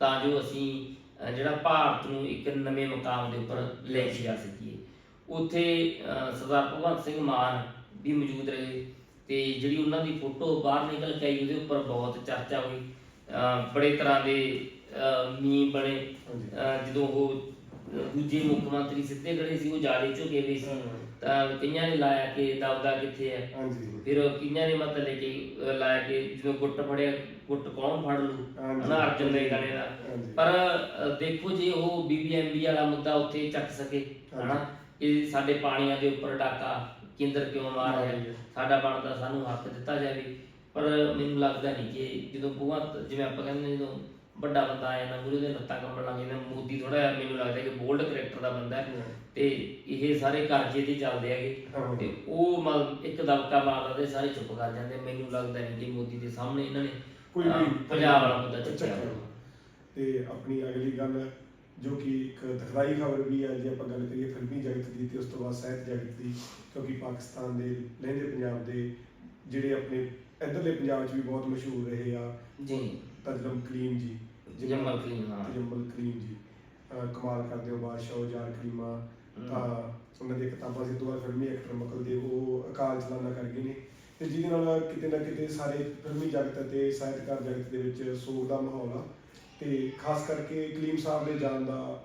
S1: ਤਾਂ ਜੋ ਅਸੀਂ ਜਿਹੜਾ ਭਾਰਤ ਨੂੰ ਇੱਕ ਨਵੇਂ ਮੁਕਾਮ ਦੇ ਉੱਪਰ ਲੈ ਕੇ ਆ ਸਕੀਏ। ਉੱਥੇ ਸਰਦਾਰ ਭਗਵੰਤ ਸਿੰਘ ਮਾਨ ਵੀ ਮੌਜੂਦ ਰਹੇ ਤੇ ਜਿਹੜੀ ਉਹਨਾਂ ਦੀ ਫੋਟੋ ਬਾਹਰ ਨਿਕਲ ਕੇ ਆਈ ਉਹਦੇ ਉੱਪਰ ਬਹੁਤ ਚਰਚਾ ਹੋਈ। ਬੜੇ ਤਰ੍ਹਾਂ ਦੇ ਮੀਮ ਬਣੇ। ਜਦੋਂ ਉਹ ਦੂਜੇ ਮੁੱਖ ਮੰਤਰੀ ਸਿੱਧੇ ਖੜੇ ਸੀ ਉਹ ਜਾਲੇ ਝੁਕੇ ਹੋਏ ਸੀ। ਤਾਂ ਕਈਆਂ ਨੇ ਲਾਇਆ ਕਿ ਦਬਦਾ ਕਿੱਥੇ ਹੈ?
S2: ਹਾਂਜੀ।
S1: ਫਿਰ ਕਈਆਂ ਨੇ ਮਤਲਬ ਕਿ ਅਹ, ਲਾਇਆ ਕਿ ਜਦੋਂ ਗੁੱਟ ਫੜਿਆ ਗੁੱਟ ਕੌਣ ਫੜ ਲੂ। ਹਨਾ ਅਰਜਨ ਦੇ ਗਾਣੇ ਦਾ। ਪਰ ਦੇਖੋ ਜੇ ਉਹ ਬੀਬੀਐਮਬੀ ਵਾਲਾ ਮੁੱਦਾ ਉੱਥੇ ਚੱਕ ਸਕੇ ਹਨਾ? ਇਹ ਸਾਡੇ ਪਾਣੀਆਂ ਦੇ ਉੱਪਰ ਡਾਕਾ ਕੇਂਦਰ ਕਿਉਂ ਮਾਰ ਰਿਹਾ। ਸਾਡਾ ਬਣਦਾ ਸਾਨੂੰ ਹੱਕ ਦਿੱਤਾ ਜਾਵੇ। ਪਰ ਮੈਨੂੰ ਲੱਗਦਾ ਨਹੀਂ ਕਿ ਜਦੋਂ ਭਗਵੰਤ ਜਿਵੇਂ ਆਪਾਂ ਕਹਿੰਦੇ ਜਦੋਂ ਵੱਡਾ ਬੰਦਾ ਆਇਆ ਨਾ ਗੁਰੂ ਦੇ ਲੱਤਾਂ ਕੰਬਣ ਲੱਗ ਜਾਂਦੇ ਮੋਦੀ ਥੋੜਾ ਜਿਹਾ ਮੈਨੂੰ ਲੱਗਦਾ ਕਿ ਬੋਲਡ ਕਰੈਕਟਰ ਦਾ ਬੰਦਾ ਹੈ। ਤੇ ਇਹ ਸਾਰੇ ਕਰਜ਼ੇ ਤੇ ਚੱਲਦੇ ਹੈਗੇ। ਤੇ ਉਹ ਮਤਲਬ ਇੱਕ ਦਬਕਾ ਮਾਰਦਾ ਤੇ ਸਾਰੇ ਚੁੱਪ ਕਰ ਜਾਂਦੇ। ਮੈਨੂੰ ਲੱਗਦਾ ਨਹੀਂ ਕਿ ਮੋਦੀ ਦੇ ਸਾਹਮਣੇ ਇਹਨਾਂ ਨੇ
S2: ਕੋਈ ਵੀ
S1: ਪੰਜਾਬ ਵਾਲਾ ਮੁੱਦਾ ਚੱਕਿਆ।
S2: ਤੇ ਆਪਣੀ ਅਗਲੀ ਗੱਲ ਜੋ ਕਿ ਇੱਕ ਦੁਖਦਾਈ ਖਬਰ ਵੀ ਹੈ ਜੇ ਆਪਾਂ ਗੱਲ ਕਰੀਏ ਫਿਲਮੀ ਜਗਤ ਦੀ ਤੇ ਉਸ ਤੋਂ ਬਾਅਦ ਸਾਹਿਤ ਜਗਤ ਦੀ ਕਿਉਂਕਿ ਪਾਕਿਸਤਾਨ ਦੇ ਲਹਿੰਦੇ ਪੰਜਾਬ ਦੇ ਜਿਹੜੇ ਆਪਣੇ ਇੱਧਰਲੇ ਪੰਜਾਬ 'ਚ ਵੀ ਬਹੁਤ ਮਸ਼ਹੂਰ ਰਹੇ ਆ
S1: ਜੀ।
S2: ਤਜਲਮ ਕਲੀਮ ਜੀ।
S1: ਜੰਮਲ ਕਲੀਮ ਹਾਂ।
S2: ਜੰਮਲ ਕਲੀਮ ਜੀ। ਕਮਾਲ ਕਰਦੇ ਹੋ ਬਾਦਸ਼ਾਹ ਜਾਰ ਕਲੀਮਾ ਤਾਂ ਉਹਨਾਂ ਦੀਆਂ ਕਿਤਾਬਾਂ ਸੀ ਤੋਂ ਬਾਅਦ ਫਿਲਮੀ ਐਕਟਰ ਮਕਲ ਦੇ ਉਹ ਅਕਾਲ ਚਲਾਣਾ ਕਰ ਗਏ ਨੇ। ਤੇ ਜਿਹਦੇ ਨਾਲ ਕਿਤੇ ਨਾ ਕਿਤੇ ਸਾਰੇ ਫਿਲਮੀ ਜਗਤ ਅਤੇ ਸਾਹਿਤਕਾਰ ਜਗਤ ਦੇ ਵਿੱਚ ਸੋਗ ਦਾ ਮਾਹੌਲ ਆ। ਤੇ ਖਾਸ ਕਰਕੇ ਕਲੀਮ ਸਾਹਿਬ ਦੇ ਜਾਣ ਦਾ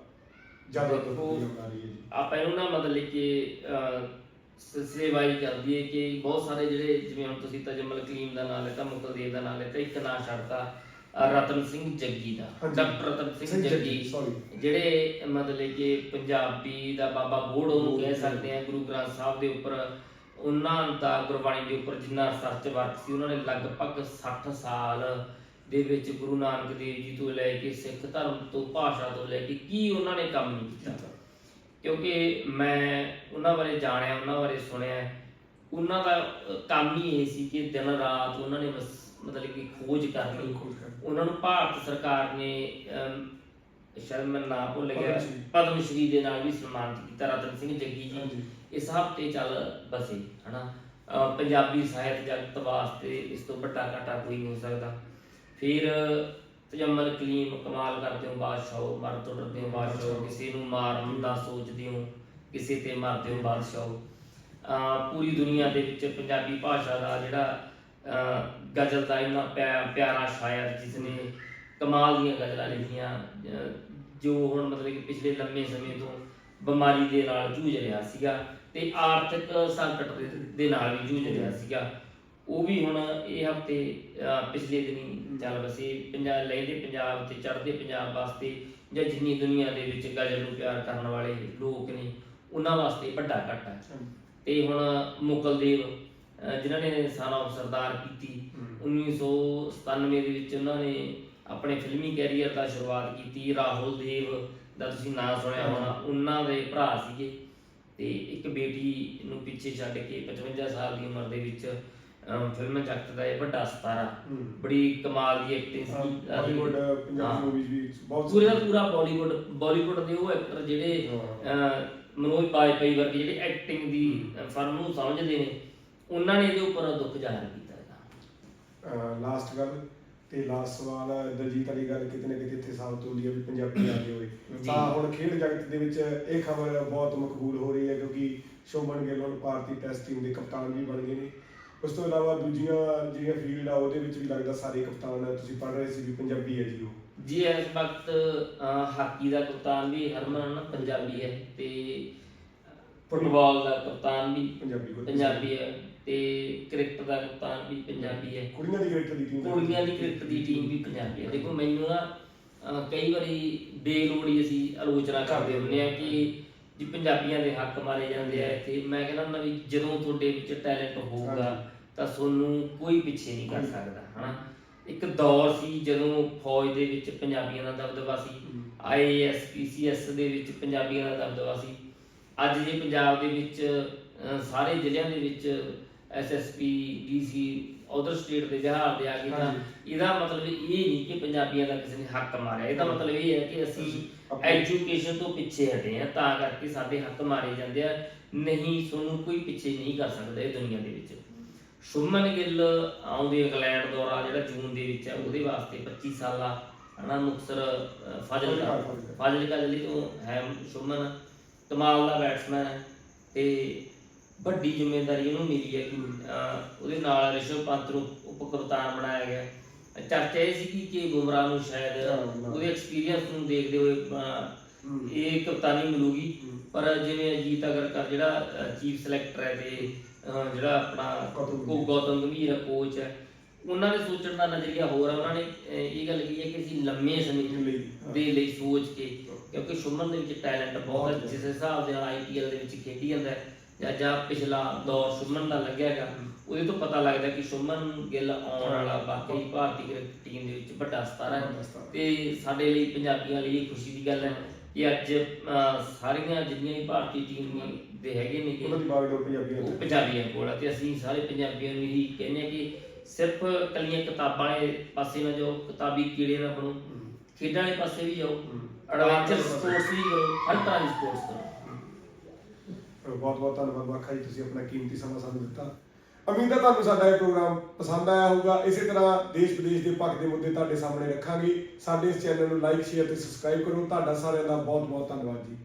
S2: ਜ਼ਿਆਦਾ
S1: ਦੇਖੋ,
S2: ਆ ਰਹੀ ਹੈ ਜੀ
S1: ਆਪਾਂ ਇਹਨੂੰ ਨਾ ਮਤਲਬ ਕਿ ਸੇਵਾਈ ਕਰਦੀ ਹੈ ਕਿ ਬਹੁਤ ਸਾਰੇ ਜਿਹੜੇ ਜਿਵੇਂ ਹੁਣ ਤੁਸੀਂ ਤਜਮਲ ਕਲੀਮ ਦਾ ਨਾਮ ਲੈਤਾ ਮੁਕਲਦੇਵ ਦਾ ਨਾਮ ਲੈਤਾ ਇੱਕ ਨਾਂ ਛੱਡਤਾ ਰਤਨ ਸਿੰਘ ਜੱਗੀ ਦਾ। ਡਾਕਟਰ ਰਤਨ ਸਿੰਘ ਜੱਗੀ ਜਿਹੜੇ ਮਤਲਬ ਕਿ ਪੰਜਾਬੀ ਦਾ ਬਾਬਾ ਬੋੜ ਉਹਨੂੰ ਕਹਿ। ਸਕਦੇ ਆ ਗੁਰੂ ਗ੍ਰੰਥ ਸਾਹਿਬ ਦੇ ਉੱਪਰ ਉਹਨਾਂ ਦਾ ਗੁਰਬਾਣੀ ਦੇ ਉੱਪਰ ਜਿੰਨਾ ਰਿਸਰਚ ਵਰਕ ਸੀ ਉਹਨਾਂ ਨੇ ਲਗਭਗ 60 ਸਾਲ ਦੇ ਵਿੱਚ ਗੁਰੂ ਨਾਨਕ ਦੇਵ ਜੀ ਤੋਂ ਲੈ ਕੇ ਸਿੱਖ ਧਰਮ ਤੋਂ ਭਾਸ਼ਾ ਤੋਂ ਲੈ ਕੇ ਕੀ ਉਹਨਾਂ ਨੇ ਕੰਮ ਨਹੀਂ ਕੀਤਾ। ਕਿਉਂਕਿ ਮੈਂ ਉਹਨਾਂ ਬਾਰੇ ਜਾਣਿਆ ਉਹਨਾਂ ਬਾਰੇ ਸੁਣਿਆ। ਉਹਨਾਂ ਦਾ ਕੰਮ ਹੀ ਇਹ ਸੀ ਕਿ ਦਿਨ ਰਾਤ ਉਹਨਾਂ ਨੇ ਬਸ ਮਤਲਬ ਕਿ ਖੋਜ ਕਰਨੀ ਉਹਨਾਂ ਨੂੰ ਭਾਰਤ ਸਰਕਾਰ ਨੇ ਸ਼ਾਇਦ ਮੈਂ ਨਾਮ ਭੁੱਲ ਗਿਆ
S2: ਪਦਮ ਸ਼੍ਰੀ।
S1: ਦੇ ਨਾਲ ਵੀ ਸਨਮਾਨਿਤ ਕੀਤਾ ਰਤਨ ਸਿੰਘ ਜੱਗੀ ਜੀ। ਇਸ ਹਫ਼ਤੇ ਚੱਲ ਬਸੇ ਹਨਾ? ਪੰਜਾਬੀ ਸਾਹਿਤ ਜਗਤ ਵਾਸਤੇ ਇਸ ਤੋਂ ਵੱਡਾ ਘਾਟਾ ਕੋਈ ਨਹੀਂ ਹੋ ਸਕਦਾ। ਫਿਰ ਤਜਮਲ ਕਲੀਮ ਕਮਾਲ ਕਰਦੇ ਹੋ, ਬਾਦਸ਼ਾਹੋ ਮਰ ਤੋਂ ਡਰਦੇ ਹੋ, ਬਾਦਸ਼ਾਹੋ, ਕਿਸੇ ਨੂੰ ਮਾਰਨ ਦਾ ਸੋਚਦੇ ਹੋ, ਕਿਸੇ ਤੇ ਮਰਦੇ ਹੋ, ਬਾਦਸ਼ਾਹੋ। ਪੂਰੀ ਦੁਨੀਆ ਦੇ ਵਿੱਚ ਪੰਜਾਬੀ ਭਾਸ਼ਾ ਦਾ ਜਿਹੜਾ ਗਜ਼ਲ ਦਾ ਇੰਨਾ ਪਿਆ- ਪਿਆਰਾ ਸ਼ਾਇਰ ਜਿਸ ਨੇ ਕਮਾਲ ਦੀਆਂ ਗਜ਼ਲਾਂ ਲਿਖੀਆਂ ਜੋ ਹੁਣ ਮਤਲਬ ਕਿ ਪਿਛਲੇ ਲੰਮੇ ਸਮੇਂ ਤੋਂ ਬਿਮਾਰੀ ਦੇ ਨਾਲ ਜੂਝ ਰਿਹਾ ਸੀਗਾ ਤੇ ਆਰਥਿਕ ਸੰਕਟ ਦੇ ਨਾਲ ਵੀ ਜੂਝ ਰਿਹਾ ਸੀਗਾ। ਉਹ ਵੀ ਹੁਣ ਇਹ ਹਫ਼ਤੇ ਪਿਛਲੇ ਦਿਨੀ ਚੱਲ ਵਸੇ ਪੰਜਾਬ ਲੈਂਦੇ ਪੰਜਾਬ ਤੇ ਚੜ੍ਹਦੇ ਪੰਜਾਬ ਵਾਸਤੇ ਜਾਂ ਜਿੰਨੀ ਦੁਨੀਆ ਦੇ ਵਿੱਚ ਗਜ਼ਲ ਨੂੰ ਪਿਆਰ ਕਰਨ ਵਾਲੇ ਲੋਕ ਨੇ ਉਹਨਾਂ ਵਾਸਤੇ ਵੱਡਾ ਘਾਟਾ ਹੈ। ਤੇ ਹੁਣ ਮੁਕਲਦੇਵ ਜਿਨ੍ਹਾਂ ਨੇ ਆਫ ਸਰਦਾਰ ਕੀਤੀ 1997 ਦੇ ਵਿੱਚ ਉਹਨਾਂ ਨੇ ਆਪਣੇ ਫਿਲਮੀ ਕੈਰੀਅਰ ਦਾ ਸ਼ੁਰੂਆਤ ਕੀਤੀ। ਰਾਹੁਲ ਦੇਵ ਦਾ ਤੁਸੀਂ ਨਾਮ ਸੁਣਿਆ ਹੋਣਾ ਉਹਨਾਂ ਦੇ ਭਰਾ ਸੀਗੇ। ਤੇ ਇੱਕ ਬੇਟੀ ਨੂੰ ਪਿੱਛੇ ਛੱਡ ਕੇ 55 ਸਾਲ ਦੀ ਉਮਰ ਦੇ ਵਿੱਚ ਫਿਲਮ ਜਗਤ ਦਾ ਇਹ ਵੱਡਾ ਸਤਾਰਾ।
S2: ਹੂੰ।
S1: ਬੜੀ ਕਮਾਲ ਦੀ ਐਕਟਿੰਗ ਸੀ।
S2: ਬਾਲੀਵੁੱਡ। ਪੰਜਾਬੀ ਮੂਵੀਜ਼ ਵੀ ਬਹੁਤ
S1: ਪੂਰੇ ਦਾ ਪੂਰਾ ਬਾਲੀਵੁੱਡ ਬਾਲੀਵੁੱਡ ਦੇ ਉਹ ਐਕਟਰ ਜਿਹੜੇ ਅਹ, ਮਨੋਜ ਬਾਜਪਾਈ ਵਰਗੇ ਜਿਹੜੇ ਐਕਟਿੰਗ ਦੀ ਫਰਮ ਨੂੰ ਸਮਝਦੇ ਨੇ ਉਹਨਾਂ ਨੇ ਇਹਦੇ ਉੱਪਰ ਦੁੱਖ ਜ਼ਾਹਰ ਕੀਤਾ
S2: ਲਾਸਟ ਗੱਲ ਤੇ ਲਾਸਟ ਸਵਾਲ ਦਲਜੀਤ ਵਾਲੀ ਗੱਲ ਕਿਤੇ ਨਾ ਕਿਤੇ ਇੱਥੇ ਸਾਬਤ ਹੁੰਦੀ ਹੈ ਵੀ ਪੰਜਾਬੀ ਆ ਗਏ ਹੋਏ।
S1: ਜੀ।
S2: ਤਾਂ ਹੁਣ ਖੇਡ ਜਗਤ ਦੇ ਵਿੱਚ ਇਹ ਖਬਰ ਬਹੁਤ ਮਕਬੂਲ ਹੋ ਰਹੀ ਹੈ ਕਿਉਂਕਿ ਸ਼ੋਮਨ ਗਿੱਲ ਹੁਣ ਭਾਰਤੀ ਟੈਸਟ ਟੀਮ ਦੇ ਕਪਤਾਨ ਵੀ ਬਣ ਗਏ ਨੇ। ਉਸ ਤੋਂ ਇਲਾਵਾ ਦੂਜੀਆਂ ਜਿਹੜੀਆਂ ਫੀਲਡ ਆ ਉਹਦੇ ਵਿੱਚ ਵੀ ਲੱਗਦਾ ਸਾਰੇ ਕਪਤਾਨ ਤੁਸੀਂ ਪੜ੍ਹ ਰਹੇ ਸੀ ਵੀ ਪੰਜਾਬੀ ਹੈ ਜੀ ਉਹ।
S1: ਜੀ ਇਸ ਵਕਤ ਅਹ, ਹਾਕੀ ਦਾ ਕਪਤਾਨ ਵੀ ਹਰਮਨ ਪੰਜਾਬੀ ਹੈ ਤੇ ਫੁੱਟਬਾਲ ਦਾ ਕਪਤਾਨ ਵੀ
S2: ਪੰਜਾਬੀ ਕੋਲ
S1: ਪੰਜਾਬੀ ਹੈ ਤੇ ਕ੍ਰਿਕਟ ਦਾ ਕਪਤਾਨ ਵੀ ਪੰਜਾਬੀ ਹੈ।
S2: ਕੁੜੀਆਂ ਦੀ ਕ੍ਰਿਕਟ ਦੀ ਟੀਮ
S1: ਕੁੜੀਆਂ ਦੀ ਕ੍ਰਿਕਟ ਦੀ ਟੀਮ ਵੀ ਪੰਜਾਬੀ ਹੈ। ਦੇਖੋ ਮੈਨੂੰ ਨਾ ਅਹ, ਕਈ ਵਾਰੀ ਬੇਲੋੜੀ ਅਸੀਂ ਆਲੋਚਨਾ ਕਰਦੇ ਹੁੰਦੇ ਆ ਕਿ ਜੀ ਪੰਜਾਬੀਆਂ ਦੇ ਹੱਕ ਮਾਰੇ ਜਾਂਦੇ ਆ ਇੱਥੇ। ਮੈਂ ਕਹਿੰਦਾ ਹੁੰਦਾ ਵੀ ਜਦੋਂ ਤੁਹਾਡੇ ਵਿੱਚ ਟੈਲੈਂਟ ਹੋਊਗਾ। ਤਾਂ ਤੁਹਾਨੂੰ ਕੋਈ ਪਿੱਛੇ ਨਹੀਂ ਕਰ ਸਕਦਾ ਹਨਾ? ਇੱਕ ਦੌਰ ਸੀ ਜਦੋਂ ਫੌਜ ਦੇ ਵਿੱਚ ਪੰਜਾਬੀਆਂ ਦਾ ਦਬਦਬਾ ਸੀ ਆਈਏਐਸ ਪੀਸੀਐਸ ਦੇ ਵਿੱਚ ਪੰਜਾਬੀਆਂ ਦਾ ਦਬਦਬਾ ਸੀ। ਅੱਜ ਜੇ ਪੰਜਾਬ ਦੇ ਵਿੱਚ ਸਾਰੇ ਜ਼ਿਲ੍ਹਿਆਂ ਦੇ ਵਿੱਚ ਐਸਐਸਪੀ ਡੀਸੀ ਅਦਰ ਸਟੇਟ ਦੇ ਬਿਹਾਰ ਦੇ ਆ ਗਏ ਤਾਂ। ਇਹਦਾ ਮਤਲਬ ਇਹ ਨਹੀਂ ਕਿ ਪੰਜਾਬੀਆਂ ਦਾ ਕਿਸੇ ਨੇ ਹੱਕ ਮਾਰਿਆ। ਇਹਦਾ ਮਤਲਬ ਇਹ ਹੈ ਕਿ ਅਸੀਂ ਐਜੂਕੇਸ਼ਨ ਤੋਂ ਪਿੱਛੇ ਹਟੇ ਆ ਤਾਂ ਕਰਕੇ ਸਾਡੇ ਹੱਕ ਮਾਰੇ ਜਾਂਦੇ ਆ। ਨਹੀਂ ਤੁਹਾਨੂੰ ਕੋਈ ਪਿੱਛੇ ਨਹੀਂ ਕਰ ਸਕਦਾ ਇਹ ਦੁਨੀਆ ਦੇ ਵਿੱਚ। ਸ਼ੁਭਮਨ ਗਿੱਲ ਆਉਂਦੇ ਇੰਗਲੈਂਡ ਦੌਰਾ ਜਿਹੜਾ ਜੂਨ ਦੇ ਵਿੱਚ ਹੈ ਉਹਦੇ ਵਾਸਤੇ 25 ਸਾਲਾ ਹਨਾ ਮੁਕਸਰ ਫਾਜ਼ਿਲਕਾ।
S2: ਫਾਜ਼ਿਲਕਾ।
S1: ਜ਼ਿਲ੍ਹੇ ਤੋਂ ਹੈ ਸ਼ੁਭਮਨ ਕਮਾਲ ਦਾ ਬੈਟਸਮੈਨ ਹੈ ਤੇ ਵੱਡੀ ਜ਼ਿੰਮੇਵਾਰੀ ਉਹਨੂੰ ਮਿਲੀ ਹੈ ਕਿ ਉਹਦੇ ਨਾਲ ਰਿਸ਼ਵ ਪੰਤ ਨੂੰ ਉਪ ਕਪਤਾਨ ਬਣਾਇਆ ਗਿਆ। ਚਰਚਾ ਇਹ ਸੀ ਕਿ ਬੁਮਰਾਹ ਨੂੰ ਸ਼ਾਇਦ। ਉਹਦੇ ਐਕਸਪੀਰੀਅੰਸ ਨੂੰ ਦੇਖਦੇ ਹੋਏ ਅਹ। ਇਹ ਕਪਤਾਨੀ ਮਿਲੂਗੀ। ਪਰ ਜਿਵੇਂ ਅਜੀਤ ਅਗਰਕਰ ਜਿਹੜਾ ਚੀਫ ਸਿਲੈਕਟਰ ਹੈ ਤੇ ਅਹ, ਜਿਹੜਾ ਆਪਣਾ
S2: ਗੌਤਮ
S1: ਕੋ ਗੌਤਮ ਗੰਭੀਰ ਕੋਚ ਹੈ ਉਹਨਾਂ ਦੇ ਸੋਚਣ ਦਾ ਨਜ਼ਰੀਆ ਹੋਰ ਹੈ ਉਹਨਾਂ ਨੇ ਅਹ, ਇਹ ਗੱਲ ਕਹੀ ਹੈ ਕਿ ਅਸੀਂ ਲੰਮੇ ਸਮੇਂ
S2: ਲਈ, ਹਾਂ।
S1: ਦੇ ਲਈ ਸੋਚ ਕੇ ਕਿਉਂਕਿ ਸ਼ੁਮਨ ਦੇ ਵਿੱਚ ਟੈਲੈਂਟ ਬਹੁਤ ਹੈ ਜਿਸ ਹਿਸਾਬ ਦੇ ਨਾਲ ਆਈਪੀਐਲ ਦੇ ਵਿੱਚ ਖੇਡੀ ਜਾਂਦਾ ਹੈ ਜਾਂ ਜਾਂ ਪਿਛਲਾ ਦੌਰ ਸ਼ੁਭਮਨ ਦਾ ਲੱਗਿਆਗਾ ਉਹਦੇ ਤੋਂ ਪਤਾ ਲੱਗਦਾ ਕਿ ਸ਼ੁਭਮਨ ਗਿੱਲ ਆਉਣ ਵਾਲਾ ਵਾਕਈ ਭਾਰਤੀ ਕ੍ਰਿਕਟ ਟੀਮ ਦੇ ਵਿੱਚ ਵੱਡਾ ਸਤਾਰਾ ਹੈ। ਤੇ ਸਾਡੇ ਲਈ ਪੰਜਾਬੀਆਂ ਲਈ ਖੁਸ਼ੀ ਦੀ ਗੱਲ ਹੈ ਕਿ ਅੱਜ ਸਾਰੀਆਂ ਜਿੰਨੀਆਂ ਵੀ ਭਾਰਤੀ ਟੀਮ ਦੇ ਹੈਗੇ ਨੇ
S2: ਉਹਨਾਂ ਦੀ ਬਾਗਡੋਰ ਪੰਜਾਬੀਆਂ
S1: ਉਹ
S2: ਦੇ
S1: ਪੰਜਾਬੀਆਂ ਕੋਲ ਆ ਤੇ ਅਸੀਂ ਸਾਰੇ ਪੰਜਾਬੀਆਂ ਨੂੰ ਇਹੀ ਕਹਿੰਦੇ ਕਿ ਸਿਰਫ ਕੱਲੀਆਂ ਕਿਤਾਬਾਂ ਵਾਲੇ ਪਾਸੇ ਨਾ ਜਾਓ ਕਿਤਾਬੀ ਕੀੜੇ ਨਾ ਬਣੋ। ਖੇਡਾਂ ਵਾਲੇ ਪਾਸੇ ਵੀ ਜਾਓ। ਐਡਵੈਂਚਰ ਸਪੋਰਟਸ ਵੀ ਕਰੋ। ਹਰ ਤਰ੍ਹਾਂ ਦੀ ਸਪੋਰਟਸ ਕਰੋ।
S2: ਬਹੁਤ ਬਹੁਤ ਧੰਨਵਾਦ ਬਾਖਾ ਜੀ ਤੁਸੀਂ ਆਪਣਾ ਕੀਮਤੀ ਸਮਾਂ ਸਾਨੂੰ ਦਿੱਤਾ। ਉਮੀਦ ਹੈ ਤੁਹਾਨੂੰ ਸਾਡਾ ਇਹ ਪ੍ਰੋਗਰਾਮ ਪਸੰਦ ਆਇਆ ਹੋਊਗਾ। ਇਸੇ ਤਰ੍ਹਾਂ ਦੇਸ਼ ਵਿਦੇਸ਼ ਦੇ ਪੱਖ ਦੇ ਮੁੱਦੇ ਤੁਹਾਡੇ ਸਾਹਮਣੇ ਰੱਖਾਂਗੇ। ਸਾਡੇ ਇਸ ਚੈਨਲ ਨੂੰ ਲਾਈਕ ਸ਼ੇਅਰ ਤੇ ਸਬਸਕ੍ਰਾਈਬ ਕਰੋ। ਤੁਹਾਡਾ ਸਾਰਿਆਂ ਦਾ ਬਹੁਤ ਬਹੁਤ ਧੰਨਵਾਦ ਜੀ।